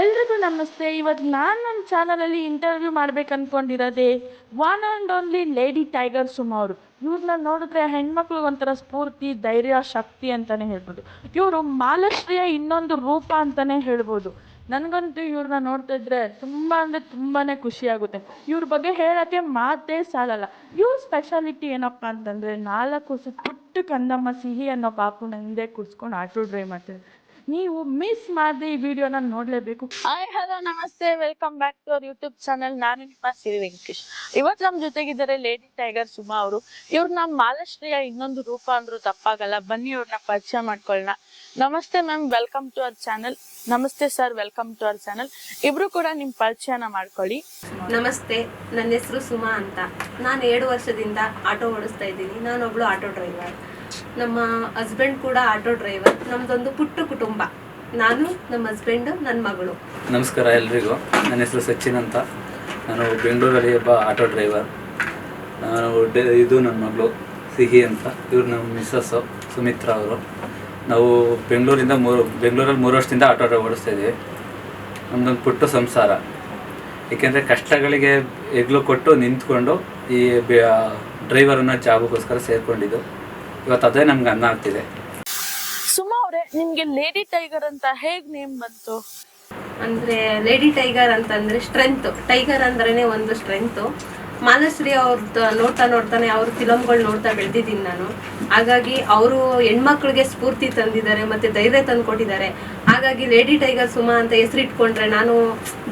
ಎಲ್ರಿಗೂ ನಮಸ್ತೆ. ಇವತ್ತು ನಾನು ನನ್ನ ಚಾನಲಲ್ಲಿ ಇಂಟರ್ವ್ಯೂ ಮಾಡ್ಬೇಕು ಅನ್ಕೊಂಡಿರೋದೇ one and only lady tiger Suma ಅವರು ಇವ್ರನ್ನ ನೋಡಿದ್ರೆ ಹೆಣ್ಮಕ್ಳಿಗೆ ಒಂಥರ ಸ್ಫೂರ್ತಿ, ಧೈರ್ಯ, ಶಕ್ತಿ ಅಂತಲೇ ಹೇಳ್ಬೋದು. ಇವರು ಮಾಲಶ್ರೀಯ ಇನ್ನೊಂದು ರೂಪ ಅಂತಲೇ ಹೇಳ್ಬೋದು. ನನಗಂತೂ ಇವ್ರನ್ನ ನೋಡ್ತಾ ಇದ್ರೆ ತುಂಬ ಅಂದರೆ ತುಂಬಾ ಖುಷಿಯಾಗುತ್ತೆ ಇವ್ರ ಬಗ್ಗೆ ಹೇಳೋಕ್ಕೆ ಮಾತೇ ಸಾಲಲ್ಲ. ಇವ್ರ ಸ್ಪೆಷಾಲಿಟಿ ಏನಪ್ಪ ಅಂತಂದರೆ ನಾಲ್ಕು ವರ್ಷದ ಪುಟ್ಟ ಕಂದಮ್ಮ ಸಿಹಿ ಅನ್ನೋ ಪಾಪುನ ನಂದೇ ಕುಡ್ಸ್ಕೊಂಡು ಆಟೋ ಡ್ರೈವ್ ಮಾಡ್ತಾರೆ ನೀವು ಮಿಸ್ ಮಾಡದೆ ಈ ವಿಡಿಯೋನ ನೋಡ್ಲೇಬೇಕು. Hi hello namaste welcome back to our YouTube channel ನಾನು ನಿಮ್ಮ ಸಿರಿ ವೆಂಕಟೇಶ್. ಇವತ್ತು ನಮ್ಮ ಜೊತೆಗಿದ್ದಾರೆ ಲೇಡಿ ಟೈಗರ್ ಸುಮಾ ಅವರು. ಇವ್ರನ್ನ ಮಾಲಶ್ರೀಯ ಇನ್ನೊಂದು ರೂಪ ಅಂದ್ರೂ ತಪ್ಪಾಗಲ್ಲ. ಬನ್ನಿ ಇವ್ರನ್ನ ಪರಿಚಯ ಮಾಡ್ಕೊಳ್ಳೋಣ namaste ma'am welcome to our channel namaste sir welcome to our channel ಇಬ್ರು ಕೂಡ ನಿಮ್ಮ ಪರಿಚಯನ ಮಾಡ್ಕೊಳ್ಳಿ. ನಮಸ್ತೆ ನನ್ನ ಹೆಸರು ಸುಮಾ ಅಂತ. ನಾನು ಏಳು ವರ್ಷದಿಂದ ಆಟೋ ಓಡಿಸ್ತಾ ಇದ್ದೀನಿ. ನಾನೊಬ್ಳು ಆಟೋ ಡ್ರೈವರ್. ನಮ್ಮ ಹಸ್ಬೆಂಡ್ ಕೂಡ ಆಟೋ ಡ್ರೈವರ್ ನಮ್ದೊಂದು ಪುಟ್ಟ ಕುಟುಂಬ. ನಾನು, ನಮ್ಮ ಹಸ್ಬೆಂಡ್ ನನ್ನ ಮಗಳು. ನಮಸ್ಕಾರ ಎಲ್ರಿಗೂ. ನನ್ನ ಹೆಸರು ಸಚಿನ್ ಅಂತ. ನಾನು ಬೆಂಗಳೂರಲ್ಲಿ ಒಬ್ಬ ಆಟೋ ಡ್ರೈವರ್ ನಾನು ಇದು ನನ್ನ ಮಗಳು, ಸಿಹಿ ಅಂತ. ಇವ್ರು ನಮ್ಮ ಮಿಸ್ಸಸ್ಸು ಸುಮಿತ್ರಾ ಅವರು. ನಾವು ಬೆಂಗಳೂರಿಂದ ಮೂರು, ಬೆಂಗಳೂರಲ್ಲಿ ಮೂರು ವರ್ಷದಿಂದ ಆಟೋ ಡ್ರೈವ್ ಓಡಿಸ್ತಾ ಇದ್ದೀವಿ. ನಮ್ದೊಂದು ಪುಟ್ಟ ಸಂಸಾರ. ಏಕೆಂದರೆ ಕಷ್ಟಗಳಿಗೆ ಹೆಗ್ಲು ಕೊಟ್ಟು ನಿಂತ್ಕೊಂಡು ಈ ಡ್ರೈವರನ್ನ ಜಾಬಗೋಸ್ಕರ ಸೇರಿಕೊಂಡಿದ್ದು. ಇವತ್ತು ಅದೇ ನಮ್ಗೆ ಅನ್ನ ಆಗ್ತಿದೆ. ಸುಮಾ ಅವರೇ ನಿಮ್ಗೆ ಲೇಡಿ ಟೈಗರ್ ಅಂತ ಹೇಗ್ ನೇಮ್ ಬಂತು? ಅಂದ್ರೆ ಲೇಡಿ ಟೈಗರ್ ಅಂತಂದ್ರೆ ಸ್ಟ್ರೆಂತ್. ಟೈಗರ್ ಅಂದ್ರೇ ಒಂದು ಸ್ಟ್ರೆಂತ್. ಮಾನಶ್ರೀ ಅವ್ರದ್ದು ನೋಡ್ತಾ ನೋಡ್ತಾನೆ ಅವ್ರ ಫಿಲಮ್ಗಳು ನೋಡ್ತಾ ಬೆಳೆದಿದ್ದೀನಿ ನಾನು. ಹಾಗಾಗಿ ಅವರು ಹೆಣ್ಮಕ್ಳಿಗೆ ಸ್ಫೂರ್ತಿ ತಂದಿದ್ದಾರೆ ಮತ್ತೆ ಧೈರ್ಯ ತಂದು ಕೊಟ್ಟಿದ್ದಾರೆ ಹಾಗಾಗಿ ಲೇಡಿ ಟೈಗರ್ ಸುಮಾ ಅಂತ ಹೆಸರಿಟ್ಕೊಂಡ್ರೆ ನಾನು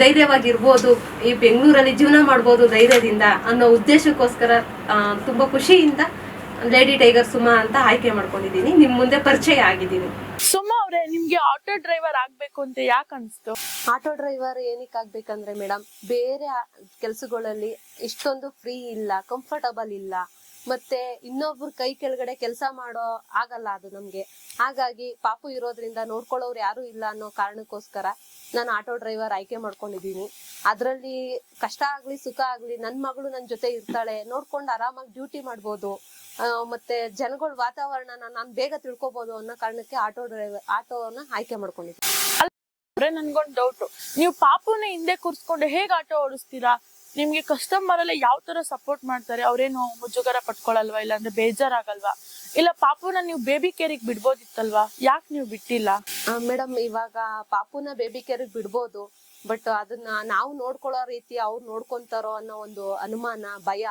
ಧೈರ್ಯವಾಗಿರ್ಬೋದು ಈ ಬೆಂಗಳೂರಲ್ಲಿ ಜೀವನ ಮಾಡ್ಬೋದು ಧೈರ್ಯದಿಂದ ಅನ್ನೋ ಉದ್ದೇಶಕ್ಕೋಸ್ಕರ ತುಂಬ ಖುಷಿಯಿಂದ ಲೇಡಿ ಟೈಗರ್ ಸುಮಾ ಅಂತ ಆಯ್ಕೆ ಮಾಡ್ಕೊಂಡಿದ್ದೀನಿ. ನಿಮ್ಮ ಮುಂದೆ ಪರಿಚಯ ಆಗಿದ್ದೀನಿ. ಸುಮಾ ಅವರೇ ನಿಮ್ಗೆ ಆಟೋ ಡ್ರೈವರ್ ಆಗ್ಬೇಕು ಅಂತ ಯಾಕೆ ಅನ್ಸ್ತು? ಆಟೋ ಡ್ರೈವರ್ ಏನಕ್ಕೆ ಆಗ್ಬೇಕಂದ್ರೆ ಮೇಡಮ್ ಬೇರೆ ಕೆಲಸಗಳಲ್ಲಿ ಇಷ್ಟೊಂದು ಫ್ರೀ ಇಲ್ಲ ಕಂಫರ್ಟಬಲ್ ಇಲ್ಲ. ಮತ್ತೆ ಇನ್ನೊಬ್ರ ಕೈ ಕೆಳಗಡೆ ಕೆಲಸ ಮಾಡೋ ಆಗಲ್ಲ ಅದು ನಮ್ಗೆ. ಹಾಗಾಗಿ ಪಾಪು ಇರೋದ್ರಿಂದ ನೋಡ್ಕೊಳ್ಳೋರು ಯಾರು ಇಲ್ಲ ಅನ್ನೋ ಕಾರಣಕ್ಕೋಸ್ಕರ ನಾನು ಆಟೋ ಡ್ರೈವರ್ ಆಯ್ಕೆ ಮಾಡ್ಕೊಂಡಿದ್ದೀನಿ. ಅದರಲ್ಲಿ ಕಷ್ಟ ಆಗ್ಲಿ, ಸುಖ ಆಗ್ಲಿ, ನನ್ ಮಗಳು ನನ್ ಜೊತೆ ಇರ್ತಾಳೆ, ನೋಡ್ಕೊಂಡು ಆರಾಮಾಗಿ ಡ್ಯೂಟಿ ಮಾಡ್ಬೋದು ಮತ್ತೆ ಜನಗಳ ವಾತಾವರಣನ ನಾನು ಬೇಗ ತಿಳ್ಕೊಬೋದು ಅನ್ನೋ ಕಾರಣಕ್ಕೆ ಆಟೋ ಡ್ರೈವರ್ ಆಟೋನ ಆಯ್ಕೆ ಮಾಡ್ಕೊಂಡಿದ್ದೀನಿ. ನನ್ಗೊಂದ್ ಡೌಟ್ ನೀವು ಪಾಪುನ ಹಿಂದೆ ಕೂರ್ಸ್ಕೊಂಡು ಹೇಗೆ ಆಟೋ ಓಡಿಸ್ತೀರಾ? ನಿಮ್ಗೆ ಕಸ್ಟಮರ್ ಎಲ್ಲ ಯಾವ ತರ ಸಪೋರ್ಟ್ ಮಾಡ್ತಾರೆ? ಅವ್ರೇನು ಮುಜುಗರ ಪಟ್ಕೊಳಲ್ವಾ? ಇಲ್ಲ ಅಂದ್ರೆ ಬೇಜಾರಾಗಲ್ವಾ? ಇಲ್ಲ ಪಾಪುನ ನೀವು ಬೇಬಿ ಕೇರಿಗೆ ಬಿಡ್ಬೋದಿತ್ತಲ್ವಾ? ಯಾಕೆ ನೀವು ಬಿಟ್ಟಿಲ್ಲ? ಮೇಡಮ್ ಇವಾಗ ಪಾಪುನ ಬೇಬಿ ಕೇರಿಗೆ ಬಿಡ್ಬೋದು ಬಟ್ ಅದನ್ನ ನಾವು ನೋಡ್ಕೊಳ್ಳೋ ರೀತಿ ಅವ್ರು ನೋಡ್ಕೊಂತಾರೋ ಅನ್ನೋ ಒಂದು ಅನುಮಾನ, ಭಯ.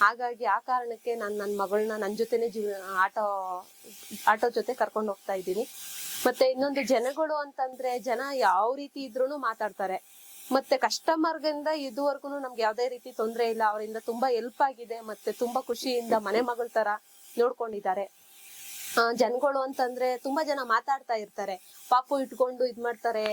ಹಾಗಾಗಿ ಆ ಕಾರಣಕ್ಕೆ ನಾನು ನನ್ನ ಮಗಳನ್ನ ನನ್ನ ಜೊತೆನೆ ಜೀವ, ಆಟೋ ಆಟೋ ಜೊತೆ ಕರ್ಕೊಂಡು ಹೋಗ್ತಾ ಇದ್ದೀನಿ. ಮತ್ತೆ ಇನ್ನೊಂದು ಜನಗಳು ಅಂತಂದ್ರೆ ಜನ ಯಾವ ರೀತಿ ಇದ್ರೂನು ಮಾತಾಡ್ತಾರೆ. ಮತ್ತೆ ಕಸ್ಟಮರ್ಗಿಂದ ಇದುವರೆಗೂ ನಮ್ಗೆ ಯಾವ್ದೇ ರೀತಿ ತೊಂದರೆ ಇಲ್ಲ. ಅವರಿಂದ ತುಂಬಾ ಹೆಲ್ಪ್ ಆಗಿದೆ ಮತ್ತೆ ತುಂಬಾ ಖುಷಿಯಿಂದ ಮನೆ ಮಗಳ ತರ ನೋಡ್ಕೊಂಡಿದ್ದಾರೆ. ಜನಗಳು ಅಂತಂದ್ರೆ ತುಂಬಾ ಜನ ಮಾತಾಡ್ತಾ ಇರ್ತಾರೆ. ಪಾಪು ಇಟ್ಕೊಂಡು ಇದ್ ಮಾಡ್ತಾರೆ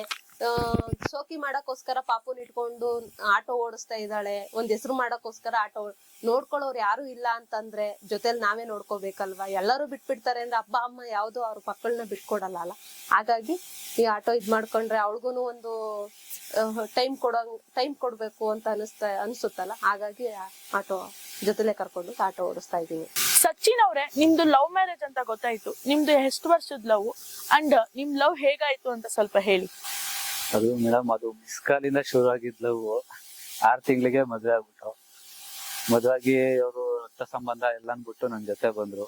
ಶೋಕಿ ಮಾಡಕ್ಕೋಸ್ಕರ ಪಾಪುನ್ ಇಟ್ಕೊಂಡು ಆಟೋ ಓಡಿಸ್ತಾ ಇದ್ದಾಳೆ. ಒಂದ್ ಹೆಸರು ಮಾಡಕ್ಕೋಸ್ಕರ ಆಟೋ ನೋಡ್ಕೊಳ್ಳೋರು ಯಾರು ಇಲ್ಲ ಅಂತಂದ್ರೆ ಜೊತೆಲಿ ನಾವೇ ನೋಡ್ಕೋಬೇಕಲ್ವಾ? ಎಲ್ಲರೂ ಬಿಟ್ಬಿಡ್ತಾರೆ ಅಂದ್ರೆ ಅಪ್ಪ, ಅಮ್ಮ ಯಾವ್ದು ಅವ್ರ ಮಕ್ಕಳನ್ನ ಬಿಟ್ಕೊಡಲ್ಲ ಅಲ್ಲ? ಹಾಗಾಗಿ ಈ ಆಟೋ ಇದ್ ಮಾಡ್ಕೊಂಡ್ರೆ ಅವಳಿಗೂ ಒಂದು ಟೈಮ್ ಕೊಡೋ ಟೈಮ್ ಕೊಡ್ಬೇಕು ಅಂತ ಅನಿಸ್ತಾ, ಅನ್ಸುತ್ತಲ್ಲ? ಹಾಗಾಗಿ ಆಟೋ ಜೊತೆಲೆ ಕರ್ಕೊಂಡು ಆಟೋ ಓಡಿಸ್ತಾ ಇದೀವಿ ಸಚಿನ್ ಅವ್ರೆ, ನಿಮ್ದು ಲವ್ ಮ್ಯಾರೇಜ್ ಅಂತ ಗೊತ್ತಾಯ್ತು. ನಿಮ್ದು ಎಷ್ಟು ವರ್ಷದ ಲವ್ ಅಂಡ್ ನಿಮ್ ಲವ್ ಹೇಗಾಯ್ತು ಅಂತ ಸ್ವಲ್ಪ ಹೇಳಿ. ಅದು ಮೇಡಮ್, ಅದು ಮಿಸ್ ಕಾಲಿಂದ ಶುರು ಆಗಿದ್ಲವು. ಆರ್ ತಿಂಗಳಿಗೆ ಮದುವೆ ಆಗ್ಬಿಟ್ಟು ಮದುವೆ ಆಗಿ ಅವರು ರಕ್ತ ಸಂಬಂಧ ಎಲ್ಲ ಬಿಟ್ಟು ನನ್ ಜೊತೆ ಬಂದ್ರು.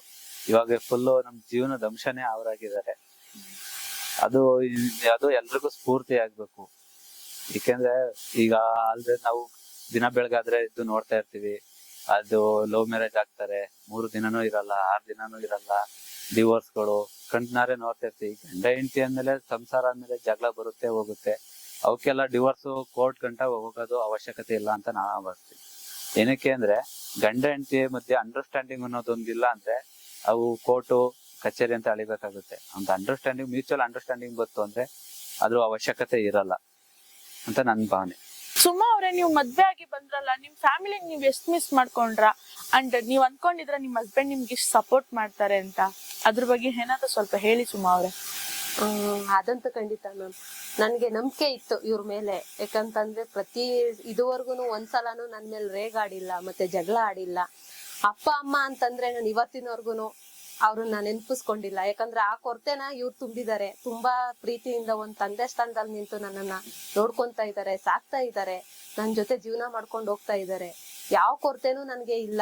ಇವಾಗ ಫುಲ್ಲು ನಮ್ ಜೀವನದ ಅಂಶನೇ ಅವರಾಗಿದ್ದಾರೆ ಅದು ಅದು ಎಲ್ರಿಗೂ ಸ್ಫೂರ್ತಿ ಆಗ್ಬೇಕು. ಏಕೆಂದ್ರೆ ಈಗ ಅಲ್ದೆ ನಾವು ದಿನ ಬೆಳಗಾದ್ರೆ ಇದು ನೋಡ್ತಾ ಇರ್ತೀವಿ. ಅದು ಲವ್ ಮ್ಯಾರೇಜ್ ಆಗ್ತಾರೆ. ಮೂರು ದಿನನೂ ಇರಲ್ಲ, ಆರು ದಿನನೂ ಇರಲ್ಲ. ಡಿವೋರ್ಸ್ಗಳು ಗಳು ನೋಡ್ತಾ ಗಂಡ, ಹೆಂಡತಿ ಅಂದ್ಮೇಲೆ, ಸಂಸಾರ ಅಂದ್ಮೇಲೆ ಜಗಳ ಬರುತ್ತೆ, ಹೋಗುತ್ತೆ. ಅವಕ್ಕೆಲ್ಲ ಡಿವೋರ್ಸ್ ಕೋರ್ಟ್ ಗಂಟ ಹೋಗೋದು ಅವಶ್ಯಕತೆ ಇಲ್ಲ ಅಂತ ನಾನು ಬರ್ತೀನಿ ಏನಕ್ಕೆ ಅಂದ್ರೆ, ಗಂಡ, ಹೆಂಡತಿ ಮಧ್ಯೆ ಅಂಡರ್ಸ್ಟ್ಯಾಂಡಿಂಗ್ ಅನ್ನೋದೊಂದಿಲ್ಲ ಅಂದ್ರೆ, ಅವು ಕೋರ್ಟು ಕಚೇರಿ ಅಂತ ಅಳಿಬೇಕಾಗುತ್ತೆ. ಒಂದು ಅಂಡರ್ಸ್ಟ್ಯಾಂಡಿಂಗ್ ಮ್ಯೂಚುವಲ್ ಅಂಡರ್ಸ್ಟ್ಯಾಂಡಿಂಗ್ ಬಂತು ಅಂದ್ರೆ, ಅದ್ರ ಅವಶ್ಯಕತೆ ಇರಲ್ಲ ಅಂತ ನನ್ನ ಭಾವನೆ. ಸುಮಾ ಅವ್ರೆ ನೀವು ಮದ್ವೆ ಆಗಿ ಬಂದ್ರಲ್ಲ, ನಿಮ್ ಫ್ಯಾಮಿಲಿ ನೀವ್ ಎಷ್ಟ್ ಮಿಸ್ ಮಾಡ್ಕೊಂಡ್ರ? ಅಂಡ್ ನೀವ್ ಅನ್ಕೊಂಡಿದ್ರ ನಿಮ್ ಹಸ್ಬೆಂಡ್ ನಿಮ್ಗೆ ಇಷ್ಟ ಸಪೋರ್ಟ್ ಮಾಡ್ತಾರೆ ಅಂತ. ಅದ್ರ ಬಗ್ಗೆ ಏನಾದ್ರು ಸ್ವಲ್ಪ ಹೇಳಿ ಸುಮಾ ಅವ್ರೆ ಅದಂತೂ ಖಂಡಿತ ಮ್ಯಾಮ್ ನನ್ಗೆ ನಂಬಿಕೆ ಇತ್ತು ಇವ್ರ ಮೇಲೆ. ಯಾಕಂತಂದ್ರೆ ಪ್ರತಿ ಇದುವರೆಗೂ ಒಂದ್ಸಲನೂ ನನ್ ಮೇಲೆ ರೇಗಾಡಿಲ್ಲ ಮತ್ತೆ ಜಗಳ ಆಡಿಲ್ಲ. ಅಪ್ಪ, ಅಮ್ಮ ಅಂತಂದ್ರೆ ನಾನು ಇವತ್ತಿನವರ್ಗುನು ಅವ್ರನ್ನ ನೆನಪಿಸ್ಕೊಂಡಿಲ್ಲ. ಯಾಕಂದ್ರೆ ಆ ಕೊರತೆನ ಇವ್ರು ತುಂಬಿದ್ದಾರೆ ತುಂಬಾ ಪ್ರೀತಿಯಿಂದ ಒಂದ್ ತಂದೆ ಸ್ಥಾನದಲ್ಲಿ ನಿಂತು ನನ್ನನ್ನ ನೋಡ್ಕೊಂತ ಇದ್ದಾರೆ ಸಾಕ್ತಾ ಇದ್ದಾರೆ ನನ್ ಜೊತೆ ಜೀವನ ಮಾಡ್ಕೊಂಡು ಹೋಗ್ತಾ ಇದ್ದಾರೆ ಯಾವ ಕೊರತೆನೂ ನನ್ಗೆ ಇಲ್ಲ.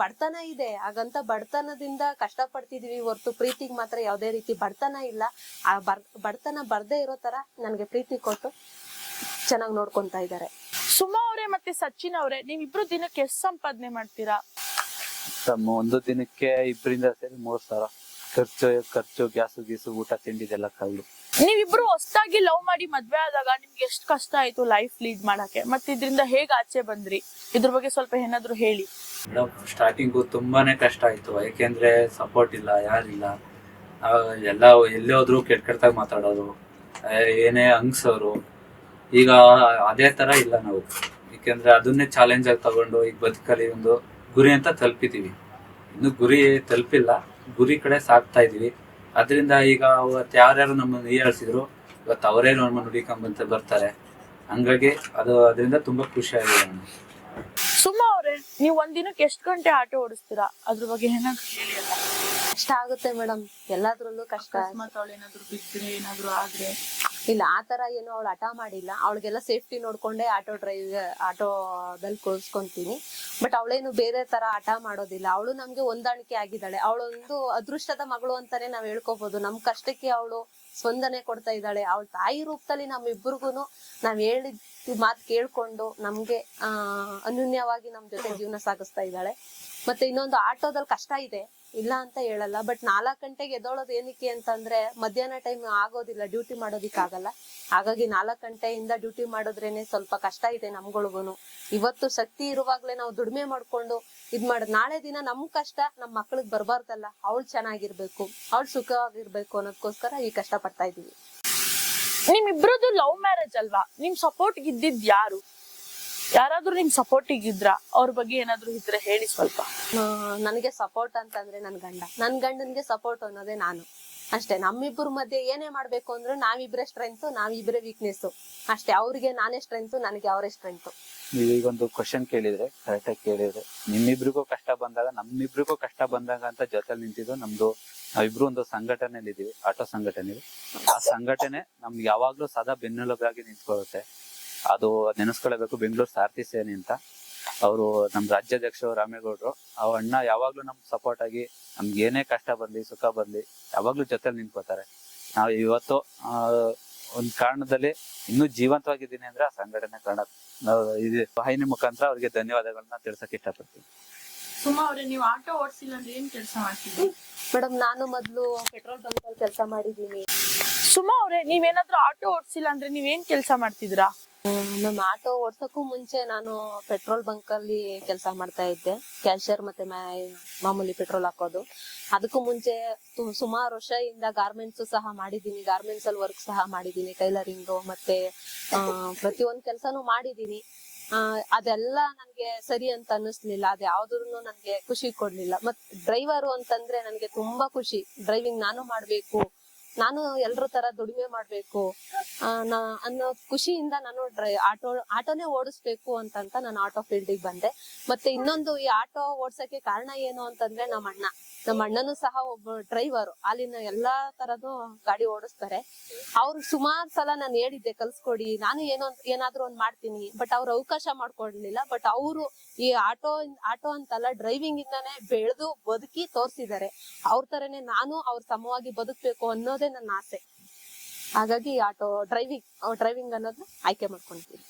ಬಡತನ ಇದೆ. ಹಾಗಂತ ಬಡತನದಿಂದ ಕಷ್ಟ ಪಡ್ತಿದೀವಿ ಹೊರತು ಪ್ರೀತಿಗೆ ಮಾತ್ರ ಯಾವ್ದೇ ರೀತಿ ಬಡತನ ಇಲ್ಲ. ಆ ಬರ್, ಬಡತನ ಬರ್ದೇ ಇರೋ ತರ ನನ್ಗೆ ಪ್ರೀತಿ ಕೊಟ್ಟು ಚೆನ್ನಾಗಿ ನೋಡ್ಕೊಂತ ಇದ್ದಾರೆ ಸುಮಾ ಅವರೇ ಮತ್ತೆ ಸಚಿನ್ ಅವರೇ, ನೀವಿಬ್ರು ದಿನಕ್ಕೆ ಎಷ್ಟು ಸಂಪಾದನೆ ಮಾಡ್ತೀರಾ? ತಮ್ಮ ಒಂದು ದಿನಕ್ಕೆ ಇಬ್ಬರಿಂದ ಸೇರಿ ಮೂರ್ ಸಾವಿರ. ಖರ್ಚು ಖರ್ಚು ಗ್ಯಾಸು ಗೀಸು ಊಟ ತಿಂಡಿದೆಲ್ಲ ಕಳ್ಳು. ನೀವಿಬ್ರು ಹೊಸದಾಗಿ ಲವ್ ಮಾಡಿ ಮದ್ವೆ ಆದಾಗ ನಿಮ್ಗೆ ಎಷ್ಟು ಕಷ್ಟ ಆಯ್ತು ಲೈಫ್ ಲೀಡ್ ಮಾಡಕ್ಕೆ? ಮತ್ತೆ ಇದರಿಂದ ಹೇಗ್ ಆಚೆ ಬಂದ್ರಿ? ಇದ್ರ ಬಗ್ಗೆ ಸ್ವಲ್ಪ ಏನಾದ್ರು ಹೇಳಿ. ಸ್ಟಾರ್ಟಿಂಗು ತುಂಬಾನೇ ಕಷ್ಟ ಆಯ್ತು. ಯಾಕೆಂದ್ರೆ ಸಪೋರ್ಟ್ ಇಲ್ಲ ಯಾರಿಲ್ಲ. ಎಲ್ಲ ಎಲ್ಲೇ ಹೋದ್ರು ಕೆಟ್ಟ ಕೆಟ್ಟದಾಗ ಮಾತಾಡೋರು ಆ, ಏನೇ ಅಂಗ್ಸೋರು ಈಗ ಅದೇ ತರ ಇಲ್ಲ ನಾವು. ಯಾಕೆಂದ್ರೆ ಅದನ್ನೇ ಚಾಲೆಂಜ್ ಆಗಿ ತಗೊಂಡು ಈಗ ಬದುಕಲಿ ಒಂದು ಗುರಿ ಅಂತ ತಲುಪಿದ್ದೀವಿ. ಇನ್ನು ಗುರಿ ತಲುಪಿಲ್ಲ. ಗುರಿ ಕಡೆ ಸಾಕ್ತಾ ಇದೀವಿ ಅದರಿಂದ ಈಗ ಅವತ್ತು ಯಾರ್ಯಾರು ನಮ್ಮನ್ನು ಹೀಯಾಳಿಸಿದ್ರು ಇವತ್ತು ಅವರೇ ನಮ್ಮನ್ನು ಹುಡುಕೊಂಬಂತ ಬರ್ತಾರೆ. ಹಂಗಾಗಿ ಅದು ಅದರಿಂದ ತುಂಬಾ ಖುಷಿ ಆಗಿದೆ ನನಗೆ ಸುಮ್ಮ ಅವ್ರೆ, ನೀವು ಒಂದಿನಕ್ಕೆ ದಿನಕ್ಕೆ ಎಷ್ಟು ಗಂಟೆ ಆಟೋ ಓಡಿಸ್ತೀರಾ? ಅದ್ರ ಬಗ್ಗೆ ಏನಾದ್ರು ಹೇಳಿ ಕಷ್ಟ ಆಗುತ್ತೆ ಮೇಡಮ್. ಎಲ್ಲಾದ್ರಲ್ಲೂ ಕಷ್ಟ ಅಕಸ್ಮಾತ್ ಅವಳು ಏನಾದ್ರು ಏನಾದ್ರು ಆದ್ರೆ? ಇಲ್ಲ ಆ ತರ ಏನು ಅವಳು ಹಠ ಮಾಡಿಲ್ಲ. ಅವಳಿಗೆಲ್ಲ ಸೇಫ್ಟಿ ನೋಡ್ಕೊಂಡೆ ಆಟೋ ಡ್ರೈವ್ ಆಟೋದಲ್ಲಿ ಕೂರಿಸ್ಕೊಂತೀನಿ ಬಟ್ ಅವಳೇನು ಬೇರೆ ತರ ಹಠ ಮಾಡೋದಿಲ್ಲ. ಅವಳು ನಮ್ಗೆ ಹೊಂದಾಣಿಕೆ ಆಗಿದ್ದಾಳೆ. ಅವಳೊಂದು ಅದೃಷ್ಟದ ಮಗಳು ಅಂತಾನೆ ನಾವ್ ಹೇಳ್ಕೋಬಹುದು ನಮ್ ಕಷ್ಟಕ್ಕೆ ಅವಳು ಸ್ಪಂದನೆ ಕೊಡ್ತಾ ಇದ್ದಾಳೆ. ಅವಳ ತಾಯಿ ರೂಪದಲ್ಲಿ ನಮ್ಮಿಬ್ಬರಿಗೂನು ನಾವ್ ಹೇಳಿದ ಮಾತು ಕೇಳ್ಕೊಂಡು ನಮ್ಗೆ ಆ ಅನ್ಯೂನ್ಯವಾಗಿ ನಮ್ ಜೊತೆ ಜೀವನ ಸಾಗಿಸ್ತಾ ಇದ್ದಾಳೆ. ಮತ್ತೆ ಇನ್ನೊಂದು ಆಟೋದಲ್ಲಿ ಕಷ್ಟ ಇದೆ. ಇಲ್ಲ ಅಂತ ಹೇಳಲ್ಲ ಬಟ್ ನಾಲ್ಕು ಗಂಟೆಗೆ ಎದ್ದೋಳೋದು ಏನಕ್ಕೆ ಅಂತಂದ್ರೆ ಮಧ್ಯಾಹ್ನ ಟೈಮ್ ಆಗೋದಿಲ್ಲ ಡ್ಯೂಟಿ ಮಾಡೋದಿಕ್ಕಾಗಲ್ಲ. ಹಾಗಾಗಿ ನಾಲ್ಕು ಗಂಟೆಯಿಂದ ಡ್ಯೂಟಿ ಮಾಡಿದ್ರೇನೆ ಸ್ವಲ್ಪ ಕಷ್ಟ ಇದೆ ನಮ್ಗಳ್ಗುನು. ಇವತ್ತು ಶಕ್ತಿ ಇರುವಾಗ್ಲೇ ನಾವು ದುಡಿಮೆ ಮಾಡ್ಕೊಂಡು ಇದ್ ಮಾಡೋದು ನಾಳೆ ದಿನ ನಮ್ ಕಷ್ಟ ನಮ್ ಮಕ್ಳಿಗೆ ಬರಬಾರ್ದಲ್ಲ, ಅವಳು ಚೆನ್ನಾಗಿರ್ಬೇಕು, ಅವಳು ಸುಖವಾಗಿರ್ಬೇಕು ಅನ್ನೋದಕ್ಕೋಸ್ಕರ ಈ ಕಷ್ಟ ಪಡ್ತಾ ಇದೀವಿ ನಿಮ್ಮಿಬ್ರದ್ದು ಲವ್ ಮ್ಯಾರೇಜ್ ಅಲ್ವಾ? ನಿಮ್ ಸಪೋರ್ಟ್ ಇದ್ದಿದ್ ಯಾರು? ಯಾರಾದ್ರೂ ನಿಮ್ ಸಪೋರ್ಟಿಗೆ ಇದ್ರ ಅವ್ರ ಬಗ್ಗೆ ಏನಾದ್ರು ಇದ್ರೆ ಹೇಳಿ ಸ್ವಲ್ಪ. ಆ, ನನಗೆ ಸಪೋರ್ಟ್ ಅಂತಂದ್ರೆ ನನ್ ಗಂಡ. ನನ್ ಗಂಡನ್ಗೆ ಸಪೋರ್ಟ್ ಅನ್ನೋದೇ ನಾನು. ಅಷ್ಟೇ ನಮ್ಮಿಬ್ಬರ ಮಧ್ಯೆ ಏನೇ ಮಾಡ್ಬೇಕು ಅಂದ್ರೆ ನಾವಿಬ್ರೆ ಸ್ಟ್ರೆಂತ್ ನಾವಿಬ್ರೆ ವೀಕ್ನೆಸ್ ಅಷ್ಟೇ ಅವ್ರಿಗೆ ನಾನೇ ಸ್ಟ್ರೆಂತ್ ನನಗೆ ಅವರೇ ಸ್ಟ್ರೆಂತ್ ನೀವೀಗೊಂದು ಕ್ವಶನ್ ಕೇಳಿದ್ರೆ ಕರೆಕ್ಟ್ ಆಗಿ ಕೇಳಿದ್ರೆ ನಿಮ್ಮಿಬ್ರಿಗೂ ಕಷ್ಟ ಬಂದಾಗ ನಮ್ಮಿಬ್ರಿಗೂ ಕಷ್ಟ ಬಂದಾಗ ಅಂತ ಜೊತೆಲಿ ನಿಂತಿದ್ದು ನಮ್ದು ನಾವಿಬ್ರು ಒಂದು ಸಂಘಟನೆಯಲ್ಲಿ ಇದೀವಿ ಆಟೋ ಸಂಘಟನೆ ಆ ಸಂಘಟನೆ ನಮ್ಗೆ ಯಾವಾಗ್ಲೂ ಸದಾ ಬೆನ್ನೆಲುಬಾಗಿ ನಿಂತ್ಕೊಳ್ಳುತ್ತೆ. ಅದು ನೆನೆಸ್ಕೊಳ್ಬೇಕು ಬೆಂಗಳೂರು ಸಾರಥಿ ಸೇನೆ ಅಂತ. ಅವರು ನಮ್ ರಾಜ್ಯಾಧ್ಯಕ್ಷ ರಾಮೇಗೌಡರು ಅವ್ ಅಣ್ಣ ಯಾವಾಗ್ಲೂ ನಮ್ ಸಪೋರ್ಟ್ ಆಗಿ ನಮ್ಗೆ ಏನೇ ಕಷ್ಟ ಬರ್ಲಿ ಸುಖ ಬರ್ಲಿ ಯಾವಾಗ್ಲೂ ಜೊತೆಲಿ ನಿಂತ್ಕೋತಾರೆ. ನಾವು ಇವತ್ತು ಒಂದು ಒಂದ್ ಕಾರಣದಲ್ಲಿ ಇನ್ನೂ ಜೀವಂತವಾಗಿದ್ದೀನಿ ಅಂದ್ರೆ ಆ ಸಂಘಟನೆ ಕಾರಣ. ಇದು ವಾಹಿನಿ ಮುಖಾಂತರ ಅವ್ರಿಗೆ ಧನ್ಯವಾದಗಳನ್ನ ತಿಳ್ಸಕ್ ಇಷ್ಟಪಡ್ತೀನಿ. ಸುಮಾ ಅವ್ರೆ ನೀವು ಆಟೋ ಓಡಿಸಿಲ್ಲ ಅಂದ್ರೆ ಏನ್ ಕೆಲಸ ಮಾಡ್ತಿದ್ರಿ? ಮೇಡಮ್ ನಾನು ಮೊದಲು ಪೆಟ್ರೋಲ್ ಬಂಕ್ ಅಲ್ಲಿ ಕೆಲಸ ಮಾಡಿದೀನಿ ಸುಮಾ ಅವ್ರೆ ನೀವೇನಾದ್ರೂ ಆಟೋ ಓಡಿಸಿಲ್ಲ ಅಂದ್ರೆ ನೀವೇನ್ ಕೆಲಸ ಮಾಡ್ತಿದ್ರಾ ನಮ್ಮ ಆಟೋ ಓಡ್ಸಕ್ಕೂ ಮುಂಚೆ ನಾನು ಪೆಟ್ರೋಲ್ ಬಂಕ್ ಅಲ್ಲಿ ಕೆಲಸ ಮಾಡ್ತಾ ಇದ್ದೆ. ಕ್ಯಾಶಿಯರ್ ಮತ್ತೆ ಮಾಮೂಲಿ ಪೆಟ್ರೋಲ್ ಹಾಕೋದು. ಅದಕ್ಕೂ ಮುಂಚೆ ಸುಮಾರು ವರ್ಷದಿಂದ ಗಾರ್ಮೆಂಟ್ಸ್ ಸಹ ಮಾಡಿದೀನಿ ಗಾರ್ಮೆಂಟ್ಸ್ ಅಲ್ಲಿ ವರ್ಕ್ ಸಹ ಮಾಡಿದೀನಿ ಟೈಲರಿಂಗ್ ಮತ್ತೆ ಪ್ರತಿಯೊಂದು ಕೆಲ್ಸಾನು ಮಾಡಿದೀನಿ ಅದೆಲ್ಲ ನನ್ಗೆ ಸರಿ ಅಂತ ಅನ್ನಿಸ್ಲಿಲ್ಲ. ಅದ್ ಯಾವ್ದು ನನ್ಗೆ ಖುಷಿ ಕೊಡ್ಲಿಲ್ಲ. ಮತ್ ಡ್ರೈವರು ಅಂತಂದ್ರೆ ನನ್ಗೆ ತುಂಬಾ ಖುಷಿ. ಡ್ರೈವಿಂಗ್ ನಾನು ಮಾಡ್ಬೇಕು. ನಾನು ಎಲ್ರ ತರ ದುಡಿಮೆ ಮಾಡ್ಬೇಕು ಅನ್ನೋ ಖುಷಿಯಿಂದ ನಾನು ಆಟೋ, ಆಟೋನೇ ಓಡಿಸ್ಬೇಕು ಅಂತಂತ ನಾನು ಆಟೋ ಫೀಲ್ಡಿಗೆ ಬಂದೆ. ಮತ್ತೆ ಇನ್ನೊಂದು ಈ ಆಟೋ ಓಡ್ಸಕ್ಕೆ ಕಾರಣ ಏನು ಅಂತಂದ್ರೆ ನಮ್ಮ ಅಣ್ಣ. ನಮ್ಮ ಅಣ್ಣನು ಸಹ ಒಬ್ಬ ಡ್ರೈವರ್. ಅಲ್ಲಿನ ಎಲ್ಲಾ ತರದು ಗಾಡಿ ಓಡಿಸ್ತಾರೆ. ಅವ್ರು ಸುಮಾರು ಸಲ ನಾನು ಹೇಳಿದ್ದೆ, ಕಲ್ಸ್ಕೊಡಿ, ನಾನು ಏನೋ ಏನಾದ್ರು ಒಂದ್ ಮಾಡ್ತೀನಿ. ಬಟ್ ಅವ್ರು ಅವಕಾಶ ಮಾಡ್ಕೊಡ್ಲಿಲ್ಲ. ಬಟ್ ಅವರು ಈ ಆಟೋ ಆಟೋ ಅಂತಲ್ಲ ಡ್ರೈವಿಂಗ್ ಇಂದಾನೆ ಬೆಳೆದು ಬದುಕಿ ತೋರ್ಸಿದ್ದಾರೆ. ಅವ್ರ ತರನೇ ನಾನು ಅವ್ರ ಸಮವಾಗಿ ಬದುಕ್ಬೇಕು ಅನ್ನೋದೇ ನನ್ನ ಆಸೆ. ಹಾಗಾಗಿ ಆಟೋ ಡ್ರೈವಿಂಗ್ ಡ್ರೈವಿಂಗ್ ಅನ್ನೋದನ್ನ ಆಯ್ಕೆ ಮಾಡ್ಕೊಂತೀನಿ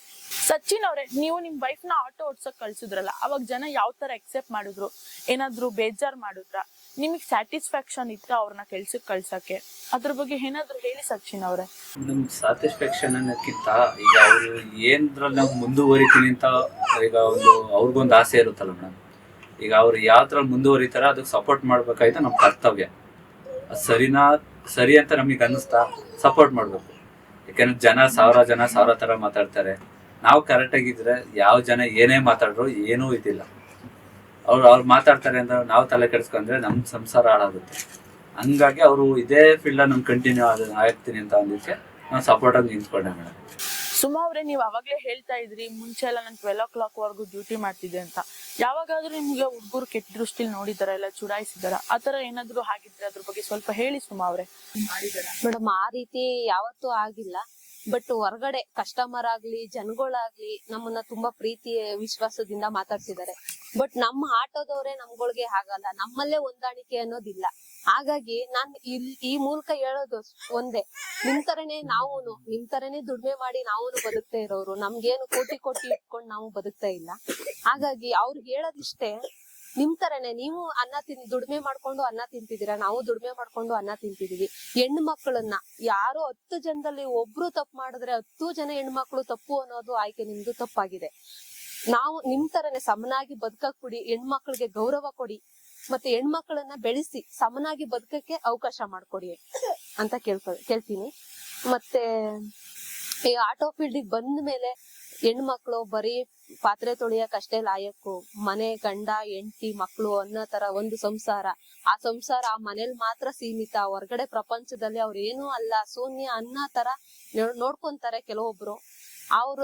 ಸಚಿನ್ ಅವ್ರೆ ನೀವು ನಿಮ್ ವೈಫ್ನ ಆಟೋ ಓಡ್ಸಕ್ ಕಳ್ಸಿದ್ರಲ್ಲ ಅವಾಗ ಜನ ಯಾವ ತರ ಎಕ್ಸೆಪ್ಟ್ ಮಾಡಿದ್ರು? ಏನಾದ್ರು ಬೇಜಾರ್ ಮಾಡಿದ್ರ? ನಿಮಗ್ ಸ್ಯಾಟಿಸ್ಫ್ಯಾಕ್ಷನ್ ಇತ್ತ ಅವ್ರನ್ನ ಕೆಲ್ಸಕ್ ಕಳ್ಸಕ್ಕೆ? ಅದ್ರ ಬಗ್ಗೆ ಏನಾದ್ರು ಹೇಳಿ ಸಚಿನ್ ಅವ್ರೆ. ನಮ್ ಸ್ಯಾಟಿಸ್ಫ್ಯಾಕ್ಷನ್ ಅನ್ನೋಕ್ಕಿಂತ ಈಗ ಅವರು ಏನ್ರಲ್ಲಿ ನಾವು ಮುಂದುವರಿತೀನಿ ಅಂತ ಈಗ ಒಂದು ಅವ್ರಿಗೊಂದು ಆಸೆ ಇರುತ್ತಲ್ಲ ಮೇಡಮ್ ಈಗ ಅವ್ರು ಯಾವ್ದ್ರಲ್ಲಿ ಮುಂದುವರಿತಾರ ಅದಕ್ಕೆ ಸಪೋರ್ಟ್ ಮಾಡ್ಬೇಕಾಯ್ತು ನಮ್ ಕರ್ತವ್ಯ. ಸರಿನಾ, ಸರಿ ಅಂತ ನಮಗೆ ಅನ್ನಿಸ್ತಾ ಸಪೋರ್ಟ್ ಮಾಡಬೇಕು. ಯಾಕಂದ್ರೆ ಜನ ಸಾವಿರ ಜನ ಸಾವಿರ ತರ ಮಾತಾಡ್ತಾರೆ. ನಾವು ಕರೆಕ್ಟ್ ಆಗಿದ್ರೆ ಯಾವ ಜನ ಏನೇ ಮಾತಾಡ್ರು ಏನೂ ಇದಿಲ್ಲ. ಅವ್ರು ಅವ್ರು ಮಾತಾಡ್ತಾರೆ ಅಂದ್ರೆ ನಾವು ತಲೆ ಕೆಡಿಸ್ಕೊಂಡ್ರೆ ನಮ್ಮ ಸಂಸಾರ ಹಾಳಾಗುತ್ತೆ. ಹಂಗಾಗಿ ಅವರು ಇದೇ ಫೀಲ್ಡ್ ನಮ್ಗೆ ಕಂಟಿನ್ಯೂ ಆಗ್ತೀನಿ ಅಂತ ಅಂದಿದ್ದಕ್ಕೆ ನಾನು ಸಪೋರ್ಟ್ ಆಗಿ ನಿಂತ್ಕೊಂಡೆ ಮೇಡಮ್ ಸುಮಾ ಅವ್ರೆ ನೀವು ಅವಾಗ್ಲೇ ಹೇಳ್ತಾ ಇದ್ರಿ, ಮುಂಚೆ ಎಲ್ಲ ನಾನು ಟ್ವೆಲ್ ಓ ಕ್ಲಾಕ್ ವರ್ಗು ಡ್ಯೂಟಿ ಮಾಡ್ತಿದ್ದೆ ಅಂತ. ಯಾವಾಗಾದ್ರೂ ನಿಮ್ಗೆ ಹುಡುಗರು ಕೆಟ್ಟ ದೃಷ್ಟಿಲಿ ನೋಡಿದಾರ ಇಲ್ಲ ಚುಡಾಯಿಸಿದಾರ ಆತರ ಏನಾದ್ರು ಆಗಿದ್ರೆ ಅದ್ರ ಬಗ್ಗೆ ಸ್ವಲ್ಪ ಹೇಳಿ ಸುಮಾ ಅವ್ರೆ ಮೇಡಮ್, ಆ ರೀತಿ ಯಾವತ್ತೂ ಆಗಿಲ್ಲ. ಬಟ್ ಹೊರಗಡೆ ಕಸ್ಟಮರ್ ಆಗ್ಲಿ, ಜನಗಳಾಗ್ಲಿ ನಮ್ಮನ್ನ ತುಂಬಾ ಪ್ರೀತಿ ವಿಶ್ವಾಸದಿಂದ ಮಾತಾಡ್ತಿದ್ದಾರೆ. ಬಟ್ ನಮ್ಮ ಆಟೋದವ್ರೆ ನಮ್ಗಳಿಗೆ ಆಗಲ್ಲ ನಮ್ಮಲ್ಲೇ ಹೊಂದಾಣಿಕೆ ಅನ್ನೋದಿಲ್ಲ. ಹಾಗಾಗಿ ನಾನ್ ಇಲ್, ಈ ಮೂಲಕ ಹೇಳೋದು ಒಂದೇ. ನಿಮ್ ತರನೇ ನಾವು ನಿಮ್ ತರನೇ ದುಡ್ಮೆ ಮಾಡಿ ನಾವು ಬದುಕ್ತಾ ಇರೋರು. ನಮ್ಗೇನು ಕೋಟಿ ಕೋಟಿ ಇಟ್ಕೊಂಡು ನಾವು ಬದುಕ್ತಾ ಇಲ್ಲ. ಹಾಗಾಗಿ ಅವ್ರು ಹೇಳೋದಿಷ್ಟೇ ನಿಮ್ ತರನೇ, ನೀವು ಅನ್ನ ತಿನ್, ದುಡ್ಮೆ ಮಾಡ್ಕೊಂಡು ಅನ್ನ ತಿಂತಿದ್ದೀರಾ ನಾವು ದುಡಿಮೆ ಮಾಡ್ಕೊಂಡು ಅನ್ನ ತಿಂತಿದೀವಿ. ಹೆಣ್ಣು ಮಕ್ಕಳನ್ನ, ಯಾರೋ ಹತ್ತು ಜನದಲ್ಲಿ ಒಬ್ರು ತಪ್ಪು ಮಾಡಿದ್ರೆ ಹತ್ತು ಜನ ಹೆಣ್ಮಕ್ಳು ತಪ್ಪು ಅನ್ನೋದು ಆಯ್ಕೆ ನಿಮ್ದು ತಪ್ಪಾಗಿದೆ. ನಾವು ನಿಮ್ ತರನೇ ಸಮನಾಗಿ ಬದುಕಕ್ ಕೊಡಿ ಹೆಣ್ಮಕ್ಳಿಗೆ ಗೌರವ ಕೊಡಿ, ಮತ್ತೆ ಹೆಣ್ಮಕ್ಳನ್ನ ಬೆಳೆಸಿ, ಸಮನಾಗಿ ಬದುಕಕ್ಕೆ ಅವಕಾಶ ಮಾಡ್ಕೊಡಿ ಅಂತ ಕೇಳ್ಕೊ, ಕೇಳ್ತೀನಿ. ಮತ್ತೆ ಈ ಆಟೋ ಫೀಲ್ಡಿಗೆ ಬಂದ ಮೇಲೆ ಹೆಣ್ಮಕ್ಳು ಬರೀ ಪಾತ್ರೆ ತೊಳಿಯಕ್ ಅಷ್ಟೇ ಲಾಯಕ್ಕು. ಮನೆ ಗಂಡ, ಹೆಂಡತಿ, ಮಕ್ಳು ಅನ್ನೋ ತರ ಒಂದು ಸಂಸಾರ. ಆ ಸಂಸಾರ ಆ ಮನೇಲಿ ಮಾತ್ರ ಸೀಮಿತ. ಹೊರಗಡೆ ಪ್ರಪಂಚದಲ್ಲಿ ಅವ್ರ ಏನೂ ಅಲ್ಲ. ಶೂನ್ಯ ಅನ್ನೋ ತರ ನೋಡ್ಕೊಂತಾರೆ ಕೆಲವೊಬ್ರು. ಅವ್ರ,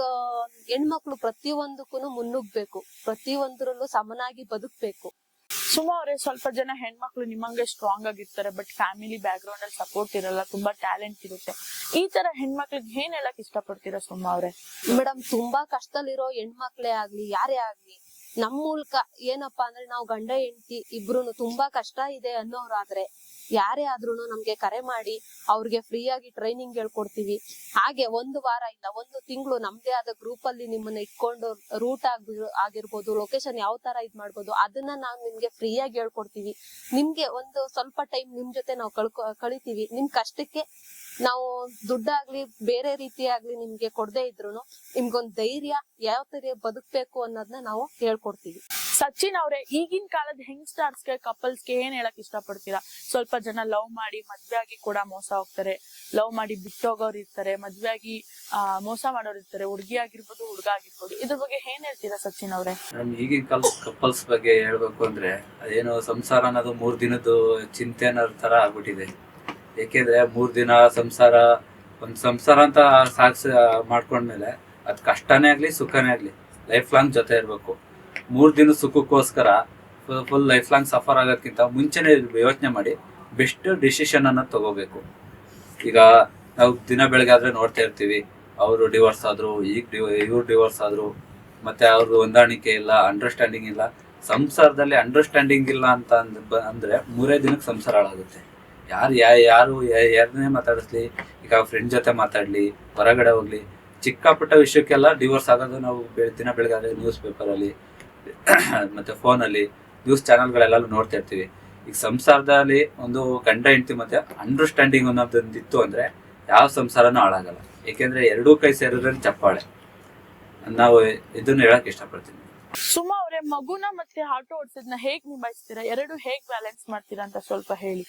ಹೆಣ್ಮಕ್ಳು ಪ್ರತಿಯೊಂದಕ್ಕೂ ಮುನ್ನುಗ್ಬೇಕು ಪ್ರತಿಯೊಂದರಲ್ಲೂ ಸಮನಾಗಿ ಬದುಕ್ಬೇಕು. ಸುಮಾ ಅವ್ರೆ ಸ್ವಲ್ಪ ಜನ ಹೆಣ್ಮಕ್ಳು ನಿಮ್ಮಂಗೆ ಸ್ಟ್ರಾಂಗ್ ಆಗಿರ್ತಾರೆ ಬಟ್ ಫ್ಯಾಮಿಲಿ ಬ್ಯಾಕ್ ಗ್ರೌಂಡ್ ಅಲ್ಲಿ ಸಪೋರ್ಟ್ ಇರಲ್ಲ, ತುಂಬಾ ಟ್ಯಾಲೆಂಟ್ ಇರುತ್ತೆ. ಈ ತರ ಹೆಣ್ಮಕ್ಳಿಗೆ ಏನ್ ಹೇಳಕ್ ಇಷ್ಟಪಡ್ತೀರಾ ಸುಮ್ಮ ಅವ್ರೆ? ಮೇಡಮ್, ತುಂಬಾ ಕಷ್ಟದಲ್ಲಿರೋ ಹೆಣ್ಮಕ್ಳೇ ಆಗ್ಲಿ, ಯಾರೇ ಆಗ್ಲಿ, ನಮ್ ಮೂಲಕ ಏನಪ್ಪಾ ಅಂದ್ರೆ ನಾವು ಗಂಡ, ಹೆಂಡತಿ ಇಬ್ರು ತುಂಬಾ ಕಷ್ಟ ಇದೆ ಅನ್ನೋರಾದ್ರೆ ಯಾರೇ ಆದ್ರೂ ನಮ್ಗೆ ಕರೆ ಮಾಡಿ ಅವ್ರಿಗೆ ಫ್ರೀಯಾಗಿ ಟ್ರೈನಿಂಗ್ ಹೇಳ್ಕೊಡ್ತೀವಿ. ಹಾಗೆ ಒಂದು ವಾರ ಇಲ್ಲ, ಒಂದು ತಿಂಗಳು ನಮ್ದೇ ಆದ ಗ್ರೂಪ್ ಅಲ್ಲಿ ನಿಮ್ಮನ್ನ ಇಟ್ಕೊಂಡು ರೂಟ್ ಆಗಿ ಆಗಿರ್ಬೋದು ಲೊಕೇಶನ್ ಯಾವ ತರ ಇದ್ ಮಾಡ್ಬೋದು, ಅದನ್ನ ನಾವು ನಿಮ್ಗೆ ಫ್ರೀ ಆಗಿ ಹೇಳ್ಕೊಡ್ತೀವಿ. ನಿಮ್ಗೆ ಒಂದು ಸ್ವಲ್ಪ ಟೈಮ್ ನಿಮ್ ಜೊತೆ ನಾವು ಕಳ್ಕೊ, ಕಳಿತೀವಿ. ನಿಮ್ ಕಷ್ಟಕ್ಕೆ ನಾವು ದುಡ್ಡಾಗ್ಲಿ, ಬೇರೆ ರೀತಿ ಆಗ್ಲಿ ನಿಮ್ಗೆ ಕೊಡದೇ ಇದ್ರು ನಿಮ್ಗೊಂದ್ ಧೈರ್ಯ ಯಾವ ತರ ಬದುಕ್ಬೇಕು ಅನ್ನೋದನ್ನ ನಾವು ಹೇಳ್ಕೊಡ್ತೀವಿ. ಸಚಿನ್ ಅವ್ರೆ, ಈಗಿನ ಕಾಲದ ಕಪಲ್ಸ್ಗೆ ಏನ್ ಹೇಳಕ್ ಇಷ್ಟಪಡ್ತೀರಾ? ಸ್ವಲ್ಪ ಜನ ಲವ್ ಮಾಡಿ ಮದ್ವೆ ಆಗಿ ಕೂಡ ಮೋಸ ಹೋಗ್ತಾರೆ. ಲವ್ ಮಾಡಿ ಬಿಟ್ಟೋಗೋರು ಇರ್ತಾರೆ ಮದ್ವೆ ಆಗಿ ಮೋಸ ಮಾಡೋರು ಇರ್ತಾರೆ, ಹುಡುಗಿ ಆಗಿರ್ಬೋದು, ಹುಡುಗ ಆಗಿರ್ಬೋದು. ಇದ್ರ ಬಗ್ಗೆ ಏನ್ ಹೇಳ್ತೀರಾ ಸಚಿನ್ ಅವ್ರೆ? ಈಗಿನ ಕಾಲದ ಕಪಲ್ಸ್ ಬಗ್ಗೆ ಹೇಳ್ಬೇಕು ಅಂದ್ರೆ, ಅದೇನು ಸಂಸಾರ ಅನ್ನೋದು ಮೂರ್ ದಿನದ್ದು ಚಿಂತೆ ಅನ್ನೋ ತರ ಆಗ್ಬಿಟ್ಟಿದೆ. ಏಕೆಂದ್ರೆ ಮೂರ್ ದಿನ ಸಂಸಾರ, ಒಂದ್ ಸಂಸಾರ ಅಂತ ಸಾಕ್ಸ ಮಾಡ್ಕೊಂಡ್ಮೇಲೆ ಅದ್ ಕಷ್ಟನೇ ಆಗ್ಲಿ, ಸುಖನೇ ಆಗ್ಲಿ ಲೈಫ್ ಲಾಂಗ್ ಜೊತೆ ಇರ್ಬೇಕು. ಮೂರ್ ದಿನ ಸುಖಕ್ಕೋಸ್ಕರ ಫುಲ್ ಲೈಫ್ ಲಾಂಗ್ ಸಫರ್ ಆಗೋದ್ಕಿಂತ ಮುಂಚೆನೆ ಯೋಚನೆ ಮಾಡಿ ಬೆಸ್ಟ್ ಡಿಸಿಷನ್ ಅನ್ನ ತಗೋಬೇಕು. ಈಗ ನಾವು ದಿನ ಬೆಳಗ್ಗೆ ಆದ್ರೆ ನೋಡ್ತಾ ಇರ್ತೀವಿ, ಅವರು ಡಿವೋರ್ಸ್ ಆದ್ರು, ಈಗ ಇವ್ರು ಡಿವೋರ್ಸ್ ಆದ್ರು, ಮತ್ತೆ ಅವ್ರದ್ದು ಹೊಂದಾಣಿಕೆ ಇಲ್ಲ ಅಂಡರ್ಸ್ಟ್ಯಾಂಡಿಂಗ್ ಇಲ್ಲ, ಸಂಸಾರದಲ್ಲಿ ಅಂಡರ್ಸ್ಟ್ಯಾಂಡಿಂಗ್ ಇಲ್ಲ ಅಂತ ಅಂದ್ರೆ ಮೂರೇ ದಿನಕ್ಕೆ ಸಂಸಾರ ಹಾಳಾಗುತ್ತೆ. ಯಾರು ಯಾರು, ಯಾ- ಯಾರನ್ನೇ ಮಾತಾಡಿಸ್ಲಿ, ಈಗ ಫ್ರೆಂಡ್ ಜೊತೆ ಮಾತಾಡ್ಲಿ, ಹೊರಗಡೆ ಹೋಗ್ಲಿ, ಚಿಕ್ಕಪುಟ್ಟ ವಿಷಯಕ್ಕೆಲ್ಲ ಡಿವೋರ್ಸ್ ಆಗೋದು ನಾವು ದಿನ ಬೆಳಗಾದ್ರೆ ನ್ಯೂಸ್ ಪೇಪರಲ್ಲಿ ಮತ್ತೆ ಫೋನಲ್ಲಿ ನ್ಯೂಸ್ ಚಾನಲ್ಗಳೆಲ್ಲ ನೋಡ್ತಾ ಇರ್ತೀವಿ. ಈಗ ಸಂಸಾರದಲ್ಲಿ ಒಂದು ಗಂಡ ಹೆಂಡತಿ ಮತ್ತೆ ಅಂಡರ್ಸ್ಟ್ಯಾಂಡಿಂಗ್ ಅನ್ನೋದೊಂದಿತ್ತು ಅಂದ್ರೆ ಯಾವ ಸಂಸಾರನೂ ಹಾಳಾಗಲ್ಲ. ಏಕೆಂದ್ರೆ ಎರಡೂ ಕೈ ಸೇರಿದ್ರೆ ಚಪ್ಪಾಳೆ. ನಾವು ಇದನ್ನ ಹೇಳಕ್ ಇಷ್ಟಪಡ್ತೀನಿ. ಸುಮಾ ಅವ್ರೆ ಮಗುನ ಮತ್ತೆ ಆಟೋ ಓಡಿಸೋದನ್ನ ಹೇಗ್ ನಿಭಾಯಿಸ್ತೀರಾ? ಎರಡು ಹೇಗ್ ಬ್ಯಾಲೆನ್ಸ್ ಮಾಡ್ತೀರಾ ಅಂತ ಸ್ವಲ್ಪ ಹೇಳಿ.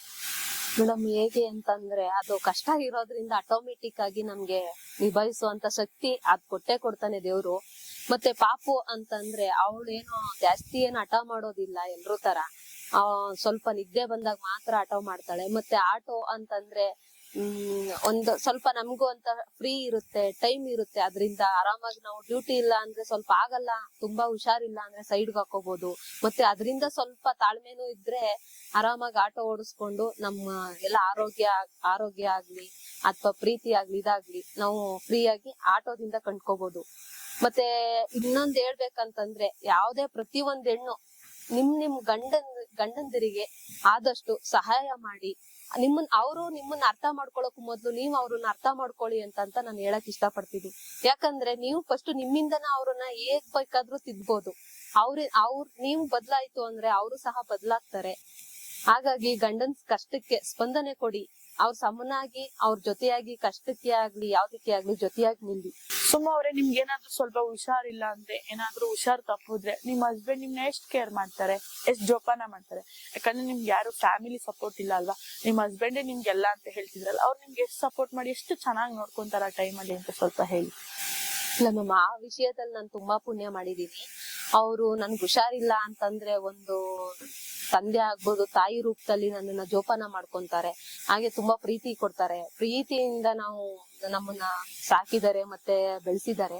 ಮೇಡಮ್ ಹೇಗೆ ಅಂತಂದ್ರೆ ಅದು ಕಷ್ಟ ಇರೋದ್ರಿಂದ ಆಟೋಮೆಟಿಕ್ ಆಗಿ ನಮ್ಗೆ ನಿಭಾಯಿಸುವಂತ ಶಕ್ತಿ ಅದ್ ಕೊಟ್ಟೆ ಕೊಡ್ತಾನೆ ದೇವ್ರು. ಮತ್ತೆ ಪಾಪು ಅಂತಂದ್ರೆ ಅವಳೇನು ಜಾಸ್ತಿ ಏನು ಹಠ ಮಾಡೋದಿಲ್ಲ ಎಲ್ರು ತರ. ಆ, ಸ್ವಲ್ಪ ನಿದ್ದೆ ಬಂದಾಗ ಮಾತ್ರ ಆಟೋ ಮಾಡ್ತಾಳೆ. ಮತ್ತೆ ಆಟೋ ಅಂತಂದ್ರೆ, ಹ್ಮ್, ಒಂದು ಸ್ವಲ್ಪ ನಮಗೂ ಅಂತ ಫ್ರೀ ಇರುತ್ತೆ ಟೈಮ್ ಇರುತ್ತೆ. ಅದರಿಂದ ಆರಾಮಾಗಿ ನಾವು ಡ್ಯೂಟಿ ಇಲ್ಲ ಅಂದ್ರೆ ಸ್ವಲ್ಪ ಆಗಲ್ಲ. ತುಂಬಾ ಹುಷಾರಿಲ್ಲ ಅಂದ್ರೆ ಸೈಡ್ಗೆ ಹಾಕೋಬಹುದು ಮತ್ತೆ ಅದರಿಂದ ಸ್ವಲ್ಪ ತಾಳ್ಮೆನೂ ಇದ್ರೆ ಆರಾಮಾಗಿ ಆಟೋ ಓಡಿಸ್ಕೊಂಡು ನಮ್ಮ ಎಲ್ಲ ಆರೋಗ್ಯ ಆರೋಗ್ಯ ಆಗ್ಲಿ, ಅಥವಾ ಪ್ರೀತಿ ಆಗ್ಲಿ, ಇದಾಗ್ಲಿ, ನಾವು ಫ್ರೀ ಆಗಿ ಆಟೋದಿಂದ ಕಂಡ್ಕೋಬಹುದು ಮತ್ತೆ ಇನ್ನೊಂದ್ ಹೇಳ್ಬೇಕಂತಂದ್ರೆ ಯಾವ್ದೇ ಪ್ರತಿ ಒಂದ್ ಹೆಣ್ಣು ನಿಮ್ ನಿಮ್ ಗಂಡನ್, ಗಂಡಂದಿರಿಗೆ ಆದಷ್ಟು ಸಹಾಯ ಮಾಡಿ. ನಿಮ್ಮನ್, ಅವರು ನಿಮ್ಮನ್ನ ಅರ್ಥ ಮಾಡ್ಕೊಳಕ್ ಮೊದ್ಲು ನೀವ್ ಅವ್ರನ್ನ ಅರ್ಥ ಮಾಡ್ಕೊಳ್ಳಿ ಅಂತ ಅಂತ ನಾನು ಹೇಳಕ್ ಇಷ್ಟಪಡ್ತೀನಿ. ಯಾಕಂದ್ರೆ ನೀವು ಫಸ್ಟ್ ನಿಮ್ಮಿಂದನ ಅವ್ರನ್ನ ಹೇಗ್ ಬೇಕಾದ್ರೂ ತಿದ್ಬೋದು. ಅವ್ರ ಅವ್ರ, ನೀವು ಬದ್ಲಾಯ್ತು ಅಂದ್ರೆ ಅವರು ಸಹ ಬದ್ಲಾಗ್ತಾರೆ. ಹಾಗಾಗಿ ಗಂಡನ್ ಕಷ್ಟಕ್ಕೆ ಸ್ಪಂದನೆ ಕೊಡಿ. ಅವ್ರ ಸಮನಾಗಿ, ಅವ್ರ ಜೊತೆಯಾಗಿ, ಕಷ್ಟಕ್ಕೆ ಆಗ್ಲಿ, ಯಾವ್ದಕ್ಕೆ ಆಗ್ಲಿ ಜೊತೆಯಾಗಿ ನಿಲ್ಲಿ. ಸುಮ್ಮ ಅವ್ರೆ, ನಿಮ್ಗೆ ಏನಾದ್ರೂ ಸ್ವಲ್ಪ ಹುಷಾರಿಲ್ಲ ಅಂದ್ರೆ ಏನಾದ್ರೂ ಹುಷಾರ್ ತಪ್ಪಿದ್ರೆ ನಿಮ್ ಹಸ್ಬೆಂಡ್ ನಿಮ್ನ ಎಷ್ಟ್ ಕೇರ್ ಮಾಡ್ತಾರೆ? ಎಷ್ಟ್ ಜೋಪಾನ ಮಾಡ್ತಾರೆ? ಯಾಕಂದ್ರೆ ನಿಮ್ಗೆ ಯಾರು ಫ್ಯಾಮಿಲಿ ಸಪೋರ್ಟ್ ಇಲ್ಲ ಅಲ್ವಾ? ನಿಮ್ ಹಸ್ಬೆಂಡೇ ನಿಮ್ಗೆಲ್ಲ ಅಂತ ಹೇಳ್ತಿದ್ರಲ್ಲ, ಅವ್ರು ನಿಮ್ಗೆ ಎಷ್ಟು ಸಪೋರ್ಟ್ ಮಾಡಿ, ಎಷ್ಟು ಚೆನ್ನಾಗಿ ನೋಡ್ಕೊಂತಾರ ಟೈಮಲ್ಲಿ ಅಂತ ಸ್ವಲ್ಪ ಹೇಳಿ. ಮ್ಯಾಮ್ ಆ ವಿಷಯದಲ್ಲಿ ನಾನು ತುಂಬಾ ಪುಣ್ಯ ಮಾಡಿದೀನಿ. ಅವರು ನನ್ಗೆ ಹುಷಾರಿಲ್ಲ ಅಂತಂದ್ರೆ ಒಂದು ತಂದೆ ಆಗ್ಬೋದು, ತಾಯಿ ರೂಪದಲ್ಲಿ ನನ್ನನ್ನ ಜೋಪಾನ ಮಾಡ್ಕೊಂತಾರೆ. ಹಾಗೆ ತುಂಬಾ ಪ್ರೀತಿ ಕೊಡ್ತಾರೆ. ಪ್ರೀತಿಯಿಂದ ನಾವು ನಮ್ಮನ್ನ ಸಾಕಿದ್ದಾರೆ ಮತ್ತೆ ಬೆಳೆಸಿದ್ದಾರೆ.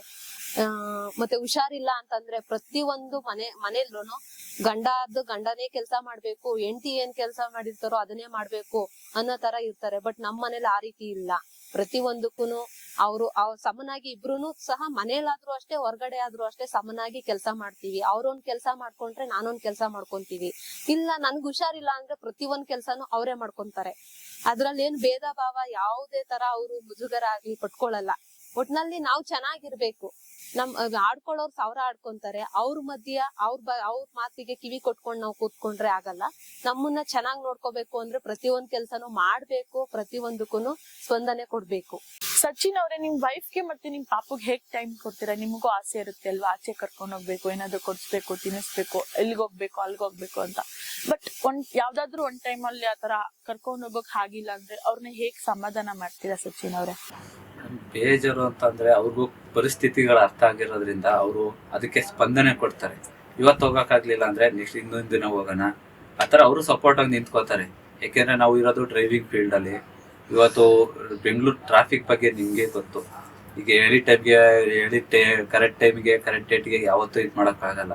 ಮತ್ತೆ ಹುಷಾರಿಲ್ಲ ಅಂತಂದ್ರೆ ಪ್ರತಿ ಒಂದು ಮನೆ ಮನೆಯಲ್ಲೂ ಗಂಡ ಅದು ಗಂಡನೇ ಕೆಲಸ ಮಾಡ್ಬೇಕು, ಹೆಂಡತಿ ಏನ್ ಕೆಲಸ ಮಾಡಿರ್ತಾರೋ ಅದನ್ನೇ ಮಾಡ್ಬೇಕು ಅನ್ನೋ ತರ ಇರ್ತಾರೆ. ಬಟ್ ನಮ್ಮ ಮನೇಲಿ ಆ ರೀತಿ ಇಲ್ಲ. ಪ್ರತಿ ಒಂದಕ್ಕೂನು ಅವರು ಅವ್ರ ಸಮನಾಗಿ ಇಬ್ರುನು ಸಹ ಮನೇಲಾದ್ರೂ ಅಷ್ಟೇ, ಹೊರಗಡೆ ಆದ್ರೂ ಅಷ್ಟೇ ಸಮನಾಗಿ ಕೆಲಸ ಮಾಡ್ತೀವಿ. ಅವ್ರೊಂದ್ ಕೆಲಸ ಮಾಡ್ಕೊಂಡ್ರೆ ನಾನೊಂದ್ ಕೆಲಸ ಮಾಡ್ಕೊಂತೀವಿ. ಇಲ್ಲ, ನನ್ಗೆ ಹುಷಾರಿಲ್ಲ ಅಂದ್ರೆ ಪ್ರತಿ ಒಂದ್ ಕೆಲ್ಸಾನು ಅವರೇ ಮಾಡ್ಕೊಂತಾರೆ. ಅದ್ರಲ್ಲಿ ಏನ್ ಭೇದ ಭಾವ ಯಾವುದೇ ತರ ಅವರು ಮುಜುಗರ ಆಗ್ಲಿ ಪಟ್ಕೊಳಲ್ಲ. ಒಟ್ನಲ್ಲಿ ನಾವು ಚೆನ್ನಾಗಿರ್ಬೇಕು. ನಮ್ ಆಡ್ಕೊಳ್ಳೋರ್ ಸಾವಿರ ಆಡ್ಕೊಂತಾರೆ. ಅವ್ರ ಮಧ್ಯ ಅವ್ರ ಬ, ಅವ್ರ ಮಾತಿಗೆ ಕಿವಿ ಕೊಟ್ಕೊಂಡ್ ನಾವು ಕೂತ್ಕೊಂಡ್ರೆ ಆಗಲ್ಲ. ನಮ್ಮನ್ನ ಚೆನ್ನಾಗ್ ನೋಡ್ಕೋಬೇಕು ಅಂದ್ರೆ ಪ್ರತಿಯೊಂದ್ ಕೆಲ್ಸನೂ ಮಾಡ್ಬೇಕು, ಪ್ರತಿಯೊಂದಕ್ಕೂನು ಸ್ಪಂದನೆ ಕೊಡ್ಬೇಕು. ಸಚಿನ್ ಅವರೇ, ನಿಮ್ ವೈಫ್ಗೆ ಮತ್ತೆ ನಿಮ್ ಪಾಪುಗ್ ಹೇಗ್ ಟೈಮ್ ಕೊಡ್ತೀರಾ? ನಿಮಗೂ ಆಸೆ ಇರುತ್ತೆ ಅಲ್ವಾ? ಆಚೆ ಕರ್ಕೊಂಡ್ ಹೋಗ್ಬೇಕು, ಏನಾದ್ರು ಕೊಡ್ಸ್ಬೇಕು, ತಿನ್ನಿಸ್ಬೇಕು ಎಲ್ಲಿಗೆ ಹೋಗ್ಬೇಕು, ಅಲ್ಗ್ ಹೋಗ್ಬೇಕು ಅಂತ. ಬಟ್ ಒಂದ್, ಯಾವ್ದಾದ್ರು ಒಂದ್ ಟೈಮ್ ಅಲ್ಲಿ ಆತರ ಕರ್ಕೊಂಡ್ ಹೋಗೋಕ್ ಆಗಿಲ್ಲ ಅಂದ್ರೆ ಅವ್ರನ್ನ ಹೇಗ್ ಸಮಾಧಾನ ಮಾಡ್ತೀರಾ ಸಚಿನ್ ಅವ್ರೆ? ಬೇಜಾರು ಅಂತಂದ್ರೆ ಅವ್ರಿಗೂ ಪರಿಸ್ಥಿತಿಗಳು ಅರ್ಥ ಆಗಿರೋದ್ರಿಂದ ಅವರು ಅದಕ್ಕೆ ಸ್ಪಂದನೆ ಕೊಡ್ತಾರೆ. ಇವತ್ತು ಹೋಗೋಕ್ಕಾಗಲಿಲ್ಲ ಅಂದ್ರೆ ನೆಕ್ಸ್ಟ್ ಇನ್ನೊಂದು ದಿನ ಹೋಗೋಣ. ಆತರ ಅವರು ಸಪೋರ್ಟ್ ಆಗಿ ನಿಂತ್ಕೋತಾರೆ. ಯಾಕೆಂದ್ರೆ ನಾವು ಇರೋದು ಡ್ರೈವಿಂಗ್ ಫೀಲ್ಡ್ ಅಲ್ಲಿ. ಇವತ್ತು ಬೆಂಗಳೂರು ಟ್ರಾಫಿಕ್ ಬಗ್ಗೆ ನಿಮಗೆ ಗೊತ್ತು. ಈಗ ಹೇಳಿದ ಟೈಮ್ಗೆ ಹೇಳಿ ಕರೆಕ್ಟ್ ಟೈಮ್ಗೆ ಕರೆಕ್ಟ್ ಡೇಟ್ಗೆ ಯಾವತ್ತೂ ಇದು ಮಾಡೋಕ್ಕಾಗಲ್ಲ.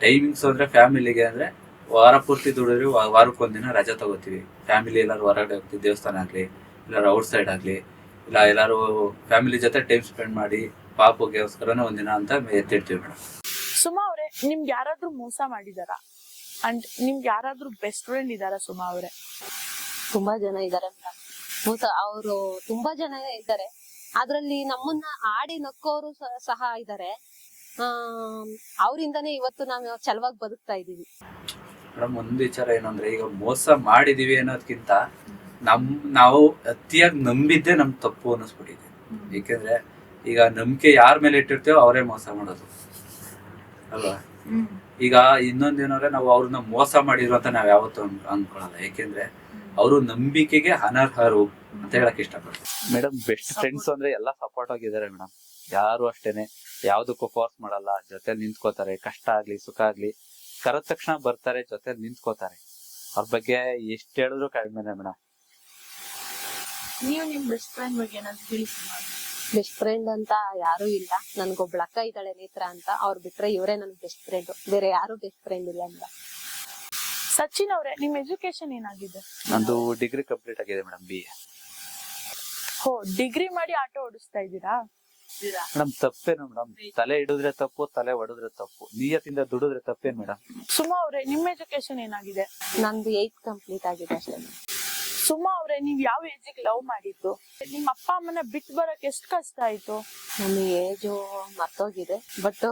ಟೈಮಿಂಗ್ಸ್ ಅಂದರೆ ಫ್ಯಾಮಿಲಿಗೆ ಅಂದ್ರೆ ವಾರ ಪೂರ್ತಿ ದುಡಿದ್ರೆ ವಾರಕ್ಕೊಂದಿನ ರಜೆ ತಗೋತೀವಿ. ಫ್ಯಾಮಿಲಿ ಎಲ್ಲರೂ ಹೊರಗಡೆ ಹೋಗ್ತೀವಿ, ದೇವಸ್ಥಾನ ಆಗಲಿ ಎಲ್ಲಾರು ಔಟ್ಸೈಡ್ ಆಗ್ಲಿ. ಇಲ್ಲ ಎಲ್ಲಾರು ಫ್ಯಾಮಿಲಿ ಜೊತೆ ಟೈಮ್ ಸ್ಪೆಂಡ್ ಮಾಡಿ ಪಾಪಗೋಸ್ಕರನೇ ಒಂದಿನ ಅಂತ ಎತ್ತಿಡ್ತೀವಿ ಮೇಡಮ್ ಸುಮಾ ಅವ್ರೆ ನಿಮ್ಗೆ ಯಾರಾದ್ರೂ ಮೋಸ ಮಾಡಿದಾರಾ? ಅಂಡ್ ನಿಮ್ಗೆ ಯಾರಾದ್ರೂ ಬೆಸ್ಟ್ ಫ್ರೆಂಡ್ ಇದಾರಾ ಸುಮಾ ಅವ್ರೆ? ತುಂಬಾ ಜನ ಇದಾರೆ ಮೇಡಮ್ ಮೂಸ ಅವರು ತುಂಬಾ ಜನ ಇದ್ದಾರೆ. ಅದ್ರಲ್ಲಿ ನಮ್ಮನ್ನ ಆಡಿ ನಕ್ಕೋರು ಸ- ಸಹ ಇದ್ದಾರೆ ಆ ಅವರಿಂದನೇ ಇವತ್ತು ನಾವು ಚಲವಾಗಿ ಬದುಕ್ತಾ ಇದೀವಿ ಮೇಡಮ್ ಒಂದು ವಿಚಾರ ಏನಂದ್ರೆ ಈಗ ಮೋಸ ಮಾಡಿದೀವಿ ಅನ್ನೋದ್ಕಿಂತ ನಮ್ ನಾವು ಅತಿಯಾಗಿ ನಂಬಿದ್ದೆ ನಮ್ ತಪ್ಪು ಅನ್ನಿಸ್ಬಿಟ್ಟಿದೆ. ಏಕೆಂದ್ರೆ ಈಗ ನಂಬಿಕೆ ಯಾರ ಮೇಲೆ ಇಟ್ಟಿರ್ತೇವೋ ಅವರೇ ಮೋಸ ಮಾಡೋದು. ಅಲ್ವಾ? ಈಗ ಇನ್ನೊಂದೇನಂದ್ರೆ ನಾವು ಅವ್ರನ್ನ ಮೋಸ ಮಾಡಿದ್ರು ಅಂತ ನಾವ್ ಯಾವತ್ತೂ ಅನ್- ಅನ್ಕೊಳಲ್ಲ. ಯಾಕೆಂದ್ರೆ ಅವರು ನಂಬಿಕೆಗೆ ಅನರ್ಹರು ಅಂತ ಹೇಳಕ್ ಇಷ್ಟಪಡ್ತೀನಿ. ಮೇಡಮ್ ಬೆಸ್ಟ್ ಫ್ರೆಂಡ್ಸ್ ಅಂದ್ರೆ ಎಲ್ಲಾ ಸಪೋರ್ಟ್ ಆಗಿದ್ದಾರೆ ಮೇಡಮ್ ಯಾರು ಅಷ್ಟೇನೆ. ಯಾವ್ದಕ್ಕೂ ಫೋರ್ಸ್ ಮಾಡಲ್ಲ. ಜೊತೆ ನಿಂತ್ಕೋತಾರೆ. ಕಷ್ಟ ಆಗ್ಲಿ ಸುಖ ಆಗ್ಲಿ. ಕರೆದ ತಕ್ಷಣ ಬರ್ತಾರೆ ಜೊತೆ ನಿಂತ್ಕೋತಾರೆ. ಅವ್ರ ಬಗ್ಗೆ ಎಷ್ಟ್ ಹೇಳಿದ್ರು ಕಡಿಮೆನೆ ಮೇಡಮ್ ನೀವು ನಿಮ್ ಬೆಸ್ಟ್ ಫ್ರೆಂಡ್ ಬಗ್ಗೆ ಏನಾದ್ರು ತಿಳಿಸಿ ಬೆಸ್ಟ್ ಫ್ರೆಂಡ್ ಅಂತ ಯಾರು ಇಲ್ಲ. ನನ್ಗೊಬ್ಳ ಅಕ್ಕ ಇದ್ದಾಳೆ ನೇತ್ರ ಅಂತ ಅವ್ರು ಬಿಟ್ರೆ ಇವರೇ ನನ್ ಬೆಸ್ಟ್ ಫ್ರೆಂಡ್ ಬೇರೆ ಯಾರು ಬೆಸ್ಟ್ ಫ್ರೆಂಡ್ ಇಲ್ಲ ಅಂತ. ಸಚಿನ್ ಅವ್ರೆ ನಿಮ್ ಎಜುಕೇಶನ್ ಏನಾಗಿದೆ? ನಂದು ಡಿಗ್ರಿ ಕಂಪ್ಲೀಟ್ ಆಗಿದೆ ಮೇಡಮ್ ಬಿ ಹೋ ಡಿಗ್ರಿ ಮಾಡಿ ಆಟೋ ಓಡಿಸ್ತಾ ಇದ್ದೀರಾ? ಮೇಡಮ್ ತಪ್ಪೇನು ಮೇಡಮ್. ತಲೆ ಹಿಡಿದ್ರೆ ತಪ್ಪು ತಲೆ ಹೊಡೆದ್ರೆ ತಪ್ಪು. ನಿಯತ್ತಿಂದ ದುಡಿದ್ರೆ ತಪ್ಪೇನು ಮೇಡಮ್? ಸುಮಾ ಅವ್ರೆ ನಿಮ್ ಎಜುಕೇಶನ್ ಏನಾಗಿದೆ? ನಂದು ಏಯ್ತ್ ಕಂಪ್ಲೀಟ್ ಆಗಿದೆ ಅಷ್ಟೇ. ಸುಮಾ ಅವ್ರೆ, ನೀವ್ ಯಾವ ಏಜಿಗೆ ಲವ್ ಮಾಡಿದ್ದು? ನಿಮ್ ಅಪ್ಪ, ಅಮ್ಮನ ಬಿಟ್ಟು ಬರಕ್ ಎಷ್ಟ್ ಕಷ್ಟ ಆಯ್ತು? ನನ್ನ ಏಜು ಮರ್ತೋಗಿದೆ ಬಟ್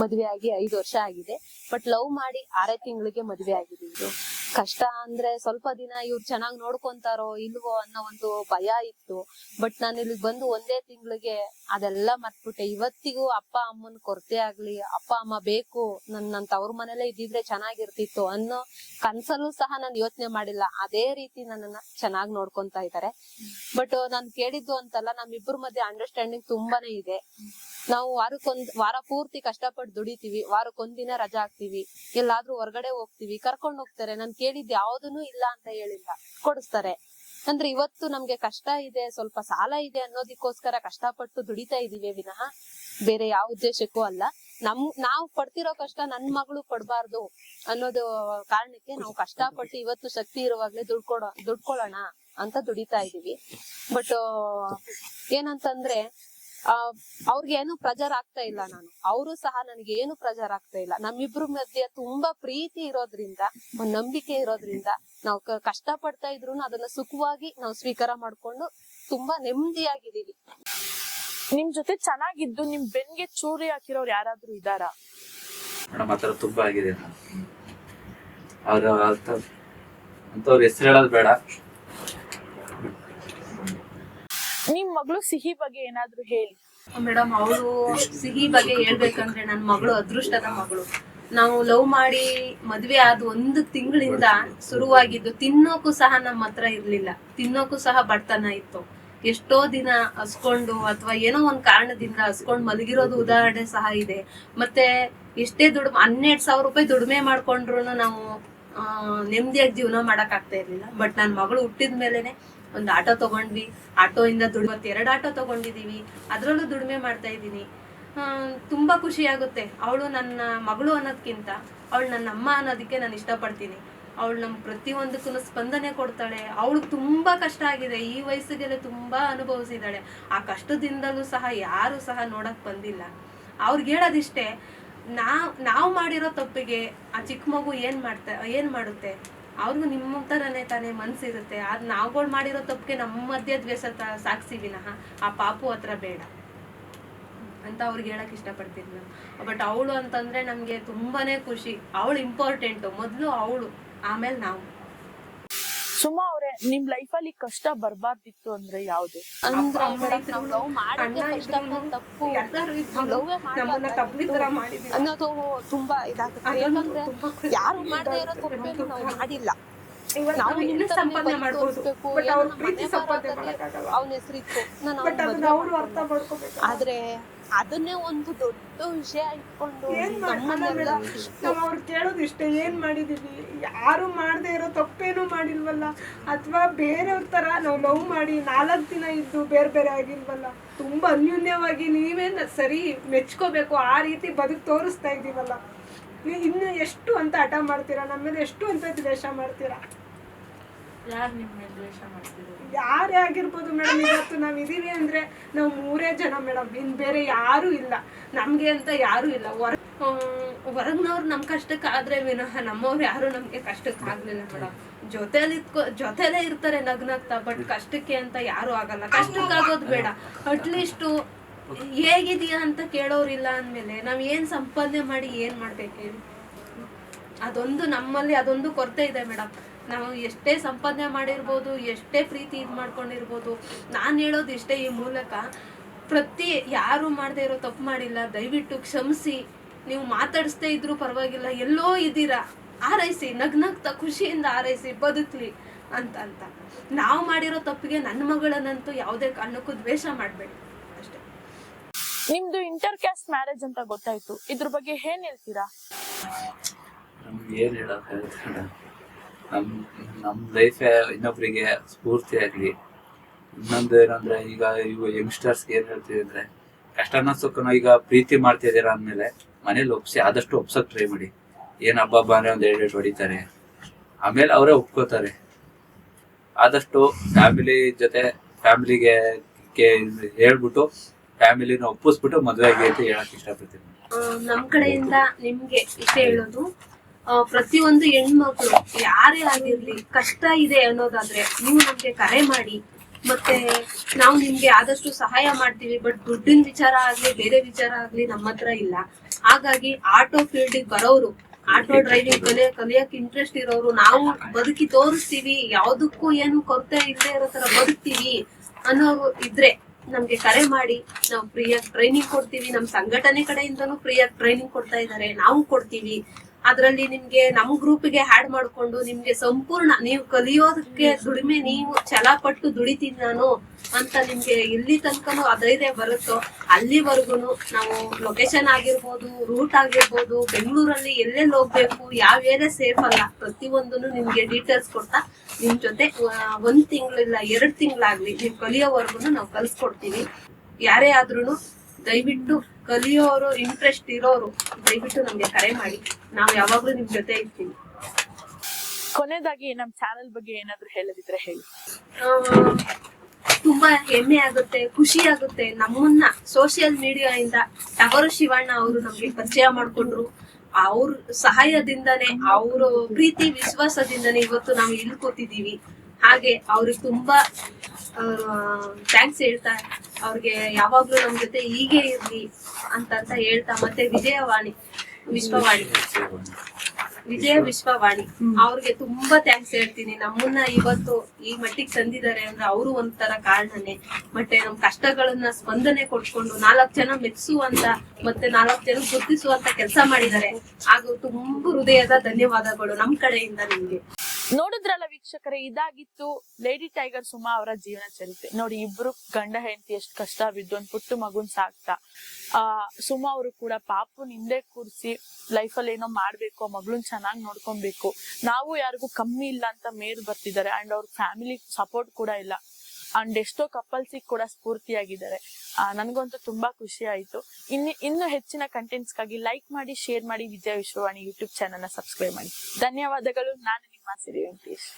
ಮದ್ವೆ ಆಗಿ ಐದು ವರ್ಷ ಆಗಿದೆ. ಬಟ್ ಲವ್ ಮಾಡಿ ಆರೇ ತಿಂಗಳಿಗೆ ಮದ್ವೆ ಆಗಿದ್ದು ಕಷ್ಟ ಅಂದ್ರೆ ಸ್ವಲ್ಪ ದಿನ ಇವ್ರು ಚೆನ್ನಾಗ್ ನೋಡ್ಕೊಂತಾರೋ ಇಲ್ವೋ ಅನ್ನೋ ಒಂದು ಭಯ ಇತ್ತು. ಬಟ್ ನಾನು ಇಲ್ಲಿ ಬಂದು ಒಂದೇ ತಿಂಗಳಿಗೆ ಅದೆಲ್ಲ ಮರ್ತ್ಬಿಟ್ಟೆ. ಇವತ್ತಿಗೂ ಅಪ್ಪ ಅಮ್ಮನ್ ಕೊರತೆ ಆಗ್ಲಿ, ಅಪ್ಪ ಅಮ್ಮ ಬೇಕು, ನನ್ ನನ್ ತವ್ರ ಮನೇಲೆ ಇದ್ದಿದ್ರೆ ಚೆನ್ನಾಗಿರ್ತಿತ್ತು ಅನ್ನೋ ಕನ್ಸಲ್ಲೂ ಸಹ ನಾನು ಯೋಚನೆ ಮಾಡಿಲ್ಲ. ಅದೇ ರೀತಿ ನನ್ನನ್ನ ಚೆನ್ನಾಗ್ ನೋಡ್ಕೊಂತ ಇದ್ದಾರೆ ಬಟ್ ನಾನು ಕೇಳಿದ್ದು ಅಂತಲ್ಲ, ನಮ್ಮಿಬ್ಬರ ಮಧ್ಯೆ ಅಂಡರ್ಸ್ಟ್ಯಾಂಡಿಂಗ್ ತುಂಬಾನೇ ಇದೆ. ನಾವು ವಾರಕ್ಕೊಂದ್, ವಾರ ಪೂರ್ತಿ ಕಷ್ಟಪಟ್ಟು ದುಡಿತೀವಿ. ವಾರಕ್ಕೊಂದಿನ ರಜಾ ಹಾಕ್ತಿವಿ. ಎಲ್ಲಾದ್ರೂ ಹೊರಗಡೆ ಹೋಗ್ತಿವಿ. ಕರ್ಕೊಂಡ್ ಹೋಗ್ತಾರೆ. ನಾನ್ ಕೇಳಿದ್ ಯಾವ್ದನ್ನು ಇಲ್ಲ ಅಂತ ಹೇಳಿಲ್ಲ. ಕೊಡಿಸ್ತಾರೆ. ಅಂದ್ರೆ ಇವತ್ತು ನಮ್ಗೆ ಕಷ್ಟ ಇದೆ, ಸ್ವಲ್ಪ ಸಾಲ ಇದೆ ಅನ್ನೋದಕ್ಕೋಸ್ಕರ ಕಷ್ಟಪಟ್ಟು ದುಡಿತಾ ಇದೀವಿ ವಿನಃ. ಬೇರೆ ಯಾವ ಉದ್ದೇಶಕ್ಕೂ ಅಲ್ಲ. ನಮ್, ನಾವು ಪಡ್ತಿರೋ ಕಷ್ಟ ನನ್ ಮಗಳು ಪಡ್ಬಾರ್ದು ಅನ್ನೋದು ಕಾರಣಕ್ಕೆ ನಾವು ಕಷ್ಟಪಟ್ಟು ಇವತ್ತು ಶಕ್ತಿ ಇರುವಾಗ್ಲೇ ದುಡ್ಕೊಡೋ ದುಡ್ಕೊಳ್ಳೋಣ ಅಂತ ದುಡಿತಾ ಇದೀವಿ. ಬಟ್, ಏನಂತಂದ್ರೆ ಅವ್ರಿಗೆ ಏನು ಪ್ರಜರ್ ಆಗ್ತಾ ಇಲ್ಲ ನಾನು. ಅವರು ಸಹ ನನಗೆ ಏನು ಪ್ರಜರ್ ಆಗ್ತಾ ಇಲ್ಲ. ನಮ್ಮಿಬ್ರ ಮಧ್ಯೆ ತುಂಬಾ ಪ್ರೀತಿ ಇರೋದ್ರಿಂದ ಒಂದ್ ನಂಬಿಕೆ ಇರೋದ್ರಿಂದ ನಾವು ಕಷ್ಟ ಪಡ್ತಾ ಇದ್ರು ಅದನ್ನ ಸುಖವಾಗಿ ನಾವು ಸ್ವೀಕಾರ ಮಾಡ್ಕೊಂಡು ತುಂಬಾ ನೆಮ್ಮದಿಯಾಗಿದ್ದೀವಿ. ನಿಮ್ ಜೊತೆ ಚೆನ್ನಾಗಿದ್ದು ನಿಮ್ ಬೆನ್ಗೆ ಚೂರಿ ಹಾಕಿರೋರು ಯಾರಾದ್ರೂ ಇದಾರಾ ಮೇಡಮ್ ಆತರ ತುಂಬಾ ಆಗಿದೆ. ಅವ್ರ ಅಂತವ್ರ ಹೆಸರು ಹೇಳೋದು ಬೇಡ. ನಿಮ್ ಮಗಳು ಸಿಹಿ ಬಗ್ಗೆ ಏನಾದ್ರು ಹೇಳಿ. ಮೇಡಮ್, ಅವರು ಸಿಹಿ ಬಗ್ಗೆ ಹೇಳ್ಬೇಕಂದ್ರೆ ನನ್ನ ಮಗಳು ಅದೃಷ್ಟದ ಮಗಳು. ನಾವು ಲವ್ ಮಾಡಿ ಮದ್ವೆ ಆದ ಒಂದು ತಿಂಗಳಿಂದ ಶುರುವಾಗಿದ್ದು ತಿನ್ನೋಕು ಸಹ ನಮ್ಮ ಹತ್ರ ಇರ್ಲಿಲ್ಲ. ತಿನ್ನೋಕು ಸಹ ಬಡತನ ಇತ್ತು. ಎಷ್ಟೋ ದಿನ ಹಸ್ಕೊಂಡು ಅಥವಾ ಏನೋ ಒಂದ್ ಕಾರಣದಿಂದ ಹಸ್ಕೊಂಡು ಮಲಗಿರೋದು ಉದಾಹರಣೆ ಸಹ ಇದೆ. ಮತ್ತೆ ಎಷ್ಟೇ ದುಡ್, ಹನ್ನೆರಡ್ ಸಾವಿರ ರೂಪಾಯಿ ದುಡಿಮೆ ಮಾಡ್ಕೊಂಡ್ರು ನಾವು ನೆಮ್ಮದಿಯಾಗಿ ಜೀವನ ಮಾಡಕ್ ಆಗ್ತಾ ಇರ್ಲಿಲ್ಲ. ಬಟ್ ನನ್ನ ಮಗಳು ಹುಟ್ಟಿದ ಮೇಲೆನೆ ಒಂದು ಆಟೋ ತಗೊಂಡ್ವಿ. ಆಟೋ ಇಂದ ಮತ್ತೆ ಎರಡು ಆಟೋ ತಗೊಂಡಿದೀವಿ. ಅದರಲ್ಲೂ ದುಡಿಮೆ ಮಾಡ್ತಾ ಇದ್ದೀನಿ. ತುಂಬಾ ಖುಷಿ ಆಗುತ್ತೆ. ಅವಳು ನನ್ನ ಮಗಳು ಅನ್ನೋದ್ಕಿಂತ ಅವಳು ನನ್ನ ಅಮ್ಮ ಅನ್ನೋದಕ್ಕೆ ನಾನು ಇಷ್ಟಪಡ್ತೀನಿ. ಅವಳು ನಮ್ಮ ಪ್ರತಿಯೊಂದಕ್ಕೂ ಸ್ಪಂದನೆ ಕೊಡ್ತಾಳೆ. ಅವಳು ತುಂಬಾ ಕಷ್ಟ ಆಗಿದೆ. ಈ ವಯಸ್ಸಿಗೆಲ್ಲ ತುಂಬಾ ಅನುಭವಿಸಿದಾಳೆ ಆ ಕಷ್ಟದಿಂದಲೂ ಸಹ ಯಾರು ಸಹ ನೋಡಕ್ ಬಂದಿಲ್ಲ. ಅವ್ರಿಗೆ ಹೇಳೋದಿಷ್ಟೇ, ನಾ, ನಾವು ಮಾಡಿರೋ ತಪ್ಪಿಗೆ ಆ ಚಿಕ್ಕ ಮಗು ಏನು ಮಾಡ್ತಾ, ಏನು ಮಾಡುತ್ತೆ? ಅವ್ರಿಗೂ ನಿಮ್ಮ ಥರನೇ ತಾನೇ ಮನ್ಸಿರುತ್ತೆ. ಅದು ನಾವುಗಳು ಮಾಡಿರೋ ತಪ್ಪಿಗೆ ನಮ್ಮ ಮಧ್ಯ ದ್ವೇಷ ಸಾಕ್ಸಿ ವಿನಃ, ಆ ಪಾಪು ಹತ್ರ ಬೇಡ. ಅಂತ ಅವ್ರಿಗೆ ಹೇಳಕ್ ಇಷ್ಟಪಡ್ತೀನಿ ನಾನು. ಬಟ್ ಅವಳು ಅಂತಂದ್ರೆ ನಮ್ಗೆ ತುಂಬಾನೇ ಖುಷಿ. ಅವಳು ಇಂಪಾರ್ಟೆಂಟು ಮೊದಲು ಅವಳು, ಆಮೇಲೆ ನಾವು. ಸುಮಾ ಅವ್ರೆ ಲೈಫ್ ಅಲ್ಲಿ ಕಷ್ಟ ಬರ್ಬಾರ್ದಿತ್ತು ಅಂದ್ರೆ ಯಾವ್ದು? ಅನ್ನೋದು ತುಂಬಾ ಇದಾಗುತ್ತೆ. ಯಾಕಂದ್ರೆ ಯಾರು ಮಾಡದೇ ಇರೋ ತಪ್ಪೇನು ನಾವು. ಮಾಡಿಲ್ಲ. ನಾವು ನಿಮ್ ಸಂಪಾದನೆ ಬದುಕು ಮಾಡ್ಬೋದು. ತೋರಿಸ್ಬೇಕು, ಬಟ್ ಏನೋ ಅವ್ರ ಪ್ರೀತಿ ಮನೆ ಸಂಪಾದನೆ ಬರೋದಲ್ಲಿ ಮಾಡಕ್ಕಾಗಲ್ಲ. ಅವ್ನ ಹೆಸರಿತ್ತು ನಾನು ಆದ್ರೆ ಅದನ್ನೇ ಒಂದು ದೊಡ್ಡ ವಿಷಯ ಇಟ್ಕೊಂಡು ನಾವು ಅವ್ರು ಕೇಳೋದು ಇಷ್ಟೇ ಏನ್ ಮಾಡಿದೀವಿ? ಯಾರು ಮಾಡದೇ ಇರೋ ತಪ್ಪೇನು ಮಾಡಿಲ್ವಲ್ಲ? ಅಥವಾ ಬೇರೆಯವ್ರ ತರ ನಾವು ಲವ್ ಮಾಡಿ ನಾಲ್ಕು ದಿನ ಇದ್ದು ಬೇರೆ ಬೇರೆ ಆಗಿಲ್ವಲ್ಲ? ತುಂಬಾ ಅನ್ಯೂನ್ಯವಾಗಿ ನೀವೇ ಸರಿ ಮೆಚ್ಕೋಬೇಕು ಆ ರೀತಿ ಬದುಕು ತೋರಿಸ್ತಾ ಇದೀವಲ್ಲ ನೀವು ಇನ್ನು ಎಷ್ಟು ಅಂತ ಹಠ ಮಾಡ್ತೀರಾ? ನಮ್ಮ ಮೇಲೆ ಎಷ್ಟು ಅಂತ ದ್ವೇಷ ಮಾಡ್ತೀರಾ? ಯಾರು ನಿಮ್ಮ ಮೇಲೆ ದ್ವೇಷ ಮಾಡ್ತಿದ್ರು ಯಾರೇ ಆಗಿರ್ಬೋದು ಮೇಡಮ್ ಇವತ್ತು ನಾವು ಇದೀವಿ ಅಂದ್ರೆ ನಾವು ಮೂರೇ ಜನ ಮೇಡಮ್ ಇನ್ ಬೇರೆ ಯಾರು ಇಲ್ಲ. ನಮ್ಗೆ ಅಂತ ಯಾರು ಇಲ್ಲ. ಹೊರ ಹೊರಗ್ನವ್ರು ನಮ್ ಕಷ್ಟಕ್ಕೆ ಆದ್ರೆ ವಿನಃ ನಮ್ಮವ್ರು ಯಾರು ನಮ್ಗೆ ಕಷ್ಟಕ್ಕೆ ಆಗ್ಲಿಲ್ಲ ಮೇಡಮ್ ಜೊತೆಲಿ ಇತ್ಕೊ ಜೊತೆಲೇ ಇರ್ತಾರೆ ನಗ್ನಗ್ತಾ ಬಟ್ ಕಷ್ಟಕ್ಕೆ ಅಂತ ಯಾರು ಆಗಲ್ಲ. ಕಷ್ಟಕ್ಕೆ ಆಗೋದು ಬೇಡ ಅಟ್ಲೀಸ್ಟು ಹೇಗಿದೀಯಾ ಅಂತ ಕೇಳೋರಿಲ್ಲ ಅಂದ್ಮೇಲೆ ನಾವ್ ಏನ್ ಸಂಪಾದನೆ ಮಾಡಿ ಏನ್ ಮಾಡ್ಬೇಕು ಅದೊಂದು ನಮ್ಮಲ್ಲಿ ಅದೊಂದು ಕೊರತೆ ಇದೆ ಮೇಡಮ್ ನಾವು ಎಷ್ಟೇ ಸಂಪಾದನೆ ಮಾಡಿರ್ಬೋದು ಎಷ್ಟೇ ಪ್ರೀತಿ ಇದು ಮಾಡ್ಕೊಂಡಿರ್ಬೋದು ನಾನು ಹೇಳೋದು ಇಷ್ಟೇ ಈ ಮೂಲಕ. ಪ್ರತಿ ಯಾರು ಮಾಡದೇ ಇರೋ ತಪ್ಪು ಮಾಡಿಲ್ಲ ದಯವಿಟ್ಟು ಕ್ಷಮಿಸಿ. ನೀವು ಮಾತಾಡಿಸ್ದೇ ಇದ್ರೂ ಪರವಾಗಿಲ್ಲ ಎಲ್ಲೋ ಇದ್ದೀರಾ. ಆರೈಸಿ ನಗ್ನಗ್ತಾ ಖುಷಿಯಿಂದ ಆರೈಸಿ ಬದುಕ್ಲಿ ಅಂತ ಅಂತ. ನಾವು ಮಾಡಿರೋ ತಪ್ಪಿಗೆ ನನ್ನ ಮಗಳನ್ನಂತೂ ಯಾವುದೇ ಕಾರಣಕ್ಕೂ ದ್ವೇಷ ಮಾಡಬೇಡಿ. ಅಷ್ಟೇ. ನಿಮ್ದು ಇಂಟರ್ ಕ್ಯಾಸ್ಟ್ ಮ್ಯಾರೇಜ್ ಅಂತ ಗೊತ್ತಾಯ್ತು. ಇದ್ರ ಬಗ್ಗೆ ಏನ್ ಹೇಳ್ತೀರಾ ನಮ್ಗೆ ಏನ್ ಹೇಳಕ್ಕಾಗುತ್ತೆ ಮೇಡಮ್ ನಮ್ ನಮ್ ಲೈಫ್ ಇನ್ನೊಬ್ರಿಗೆ ಸ್ಫೂರ್ತಿ ಆಗ್ಲಿ. ಇನ್ನೊಂದು ಏನಂದ್ರೆ ಈಗ ಇವು ಯಂಗ್ಸ್ಟರ್ಸ್ಗೆ ಏನ್ ಹೇಳ್ತೀವಿ ಅಂದ್ರೆ ಕಷ್ಟನ ಸುಖನ ಈಗ ಪ್ರೀತಿ ಮಾಡ್ತಿದ್ದೀರಾ ಅಂದ್ಮೇಲೆ ಮನೇಲಿ ಒಪ್ಸಿ, ಆದಷ್ಟು ಒಪ್ಸಕ್ ಟ್ರೈ ಮಾಡಿ. ಏನ್ ಹಬ್ಬ ಹಬ್ಬ ಅಂದ್ರೆ ಒಂದ್ ಎರಡು ಹೊಡಿತಾರೆ. ಆಮೇಲೆ ಅವರೇ ಒಪ್ಕೋತಾರೆ. ಆದಷ್ಟು ಫ್ಯಾಮಿಲಿ ಜೊತೆ ಫ್ಯಾಮಿಲಿಗೆ ಹೇಳ್ಬಿಟ್ಟು ಫ್ಯಾಮಿಲಿನ ಒಪ್ಪಿಸ್ಬಿಟ್ಟು ಮದ್ವೆ ಆಗಿ ಅಂತ ಹೇಳಕ್ ಇಷ್ಟಪಡ್ತೀನಿ. ನಮ್ ಕಡೆಯಿಂದ ನಿಮ್ಗೆ ಇಷ್ಟ ಹೇಳೋದು ಪ್ರತಿಯೊಂದು ಹೆಣ್ಮಕ್ಳು ಯಾರೇ ಆಗಿರ್ಲಿ, ಕಷ್ಟ ಇದೆ ಅನ್ನೋದಾದ್ರೆ ನೀವು ನಮ್ಗೆ ಕರೆ ಮಾಡಿ. ಮತ್ತೆ ನಾವು ನಿಮ್ಗೆ ಆದಷ್ಟು ಸಹಾಯ ಮಾಡ್ತೀವಿ ಬಟ್ ದುಡ್ಡಿನ ವಿಚಾರ ಆಗ್ಲಿ, ಬೇರೆ ವಿಚಾರ ಆಗ್ಲಿ ನಮ್ಮ ಹತ್ರ ಇಲ್ಲ. ಹಾಗಾಗಿ ಆಟೋ ಫೀಲ್ಡ್ ಬರೋರು ಆಟೋ ಡ್ರೈವಿಂಗ್ ಕಲಿಯ ಕಲಿಯಕ್ ಇಂಟ್ರೆಸ್ಟ್ ಇರೋರು ನಾವು ಬದುಕಿ ತೋರಿಸ್ತೀವಿ, ಯಾವ್ದಕ್ಕೂ ಏನು ಕೊರತೆ ಇಲ್ಲದೆ ಇರೋ ತರ ಬದುಕ್ತೀವಿ ಅನ್ನೋರು ಇದ್ರೆ ನಮ್ಗೆ ಕರೆ ಮಾಡಿ. ನಾವು ಫ್ರೀಯಾಗಿ ಟ್ರೈನಿಂಗ್ ಕೊಡ್ತೀವಿ. ನಮ್ ಸಂಘಟನೆ ಕಡೆಯಿಂದನೂ ಫ್ರೀಯಾಗಿ ಟ್ರೈನಿಂಗ್ ಕೊಡ್ತಾ ಇದ್ದಾರೆ ನಾವು ಕೊಡ್ತೀವಿ. ಅದ್ರಲ್ಲಿ ನಿಮ್ಗೆ ನಮ್ ಗ್ರೂಪ್ಗೆ ಆಡ್ ಮಾಡ್ಕೊಂಡು ನಿಮ್ಗೆ ಸಂಪೂರ್ಣ ನೀವು ಕಲಿಯೋದಕ್ಕೆ ದುಡಿಮೆ, ನೀವು ಛಲ ಪಟ್ಟು ದುಡಿತೀನಿ ನಾನು ಅಂತ ನಿಮ್ಗೆ ಇಲ್ಲಿ ತನಕನು ಅದೈದೇ ಬರುತ್ತೋ ಅಲ್ಲಿವರೆಗೂ ನಾವು ಲೊಕೇಶನ್ ಆಗಿರ್ಬೋದು ರೂಟ್ ಆಗಿರ್ಬೋದು, ಬೆಂಗಳೂರಲ್ಲಿ ಎಲ್ಲೆಲ್ಲಿ ಹೋಗ್ಬೇಕು, ಯಾವ ಏರಿಯಾ ಸೇಫ್ ಅಲ್ಲ, ಪ್ರತಿಯೊಂದನ್ನು ನಿಮ್ಗೆ ಡೀಟೇಲ್ಸ್ ಕೊಡ್ತಾ ನಿಮ್ ಜೊತೆ ಒಂದ್ ತಿಂಗಳಿಲ್ಲ, ಎರಡ್ ತಿಂಗಳಾಗ್ಲಿ ನೀವು ಕಲಿಯೋವರೆಗೂ ನಾವು ಕಲ್ಸ್ಕೊಡ್ತೀವಿ. ಯಾರೇ ಆದ್ರೂನು ದಯವಿಟ್ಟು ಕಲಿಯೋರು ಇಂಟ್ರೆಸ್ಟ್ ಇರೋರು ದಯವಿಟ್ಟು ನಮ್ಗೆ ಕರೆ ಮಾಡಿ. ನಾವು ಯಾವಾಗ್ಲೂ ನಿಮ್ ಜೊತೆ ಇರ್ತೀವಿ. ಕೊನೆಯದಾಗಿ ನಮ್ ಚಾನೆಲ್ ಬಗ್ಗೆ ಏನಾದ್ರು ಹೇಳದಿದ್ರೆ ಹೇಳಿ. ತುಂಬಾ ಹೆಮ್ಮೆ ಆಗುತ್ತೆ ಖುಷಿ ಆಗುತ್ತೆ. ನಮ್ಮನ್ನ ಸೋಷಿಯಲ್ ಮೀಡಿಯಾ ಇಂದ ಟಗರು ಶಿವಣ್ಣ ಅವರು ನಮ್ಗೆ ಪರಿಚಯ ಮಾಡ್ಕೊಂಡ್ರು. ಅವ್ರ ಸಹಾಯದಿಂದನೇ ಅವ್ರ ಪ್ರೀತಿ ವಿಶ್ವಾಸದಿಂದನೇ ಇವತ್ತು ನಾವು ಇಲ್ಲಿ ಕೂತಿದೀವಿ. ಹಾಗೆ ಅವ್ರಿಗೆ ತುಂಬಾ ಥ್ಯಾಂಕ್ಸ್ ಹೇಳ್ತಾ ಅವ್ರಿಗೆ ಯಾವಾಗ್ಲೂ ನಮ್ ಜೊತೆ ಹೀಗೆ ಇರ್ಲಿ ಅಂತ ಹೇಳ್ತಾ ಮತ್ತೆ ವಿಜಯವಾಣಿ ವಿಶ್ವವಾಣಿ. ವಿಜಯ ವಿಶ್ವವಾಣಿ. ಅವ್ರಿಗೆ ತುಂಬಾ ಥ್ಯಾಂಕ್ಸ್ ಹೇಳ್ತೀನಿ. ನಮ್ಮನ್ನ ಇವತ್ತು ಈ ಮಟ್ಟಿಗೆ ತಂದಿದ್ದಾರೆ ಅಂದ್ರೆ ಅವರು ಒಂಥರ ಕಾರಣನೇ. ಮತ್ತೆ ನಮ್ ಕಷ್ಟಗಳನ್ನ ಸ್ಪಂದನೆ ಕೊಟ್ಕೊಂಡು ನಾಲ್ಕು ಜನ ಮೆಚ್ಚಿಸುವಂತ ಮತ್ತೆ ನಾಲ್ಕು ಜನ ಗುರುತಿಸುವಂತ ಕೆಲಸ ಮಾಡಿದ್ದಾರೆ. ಹಾಗೂ ತುಂಬಾ ಹೃದಯದ ಧನ್ಯವಾದಗಳು ನಮ್ ಕಡೆಯಿಂದ ನಿಮ್ಗೆ. ನೋಡಿದ್ರಲ್ಲ ವೀಕ್ಷಕರೇ ಇದಾಗಿತ್ತು ಲೇಡಿ ಟೈಗರ್ ಸುಮಾ ಅವರ ಜೀವನ ಚರಿತ್ರೆ. ನೋಡಿ ಇಬ್ರು ಗಂಡ ಹೆಂಡತಿ ಎಷ್ಟು ಕಷ್ಟ ಬಿದ್ದು ಒಂದ್ ಪುಟ್ಟು ಮಗುನ್ ಸಾಕ್ತಾ. ಆ ಸುಮಾ ಅವರು ಕೂಡ ಪಾಪು ಹಿಂದೆ ಕೂರಿಸಿ ಲೈಫಲ್ಲಿ ಏನೋ ಮಾಡ್ಬೇಕು ಮಗಳನ್ನ ಮಗಳನ್ ಚೆನ್ನಾಗಿ ನೋಡ್ಕೊಬೇಕು. ನಾವು ಯಾರಿಗೂ ಕಮ್ಮಿ ಇಲ್ಲ ಅಂತ ಮೇಲ್ ಬರ್ತಿದ್ದಾರೆ. ಅಂಡ್ ಅವ್ರ ಫ್ಯಾಮಿಲಿ ಸಪೋರ್ಟ್ ಕೂಡ ಇಲ್ಲ. ಅಂಡ್ ಎಷ್ಟೋ ಕಪಲ್ಸಿಗೆ ಕೂಡ ಸ್ಫೂರ್ತಿಯಾಗಿದ್ದಾರೆ. ನನಗಂತೂ ತುಂಬಾ ಖುಷಿ ಆಯ್ತು. ಇನ್ನು ಇನ್ನು ಹೆಚ್ಚಿನ ಕಂಟೆಂಟ್ಸ್ಗಾಗಿ ಲೈಕ್ ಮಾಡಿ ಶೇರ್ ಮಾಡಿ ವಿದ್ಯಾ ವಿಶ್ವವಾಣಿ ಯೂಟ್ಯೂಬ್ ಚಾನಲ್ನ ಸಬ್ಸ್ಕ್ರೈಬ್ ಮಾಡಿ. ಧನ್ಯವಾದಗಳು. ನಾನು ನಿಮ್ಮ ಸಿರಿ ವೆಂಕಟೇಶ್.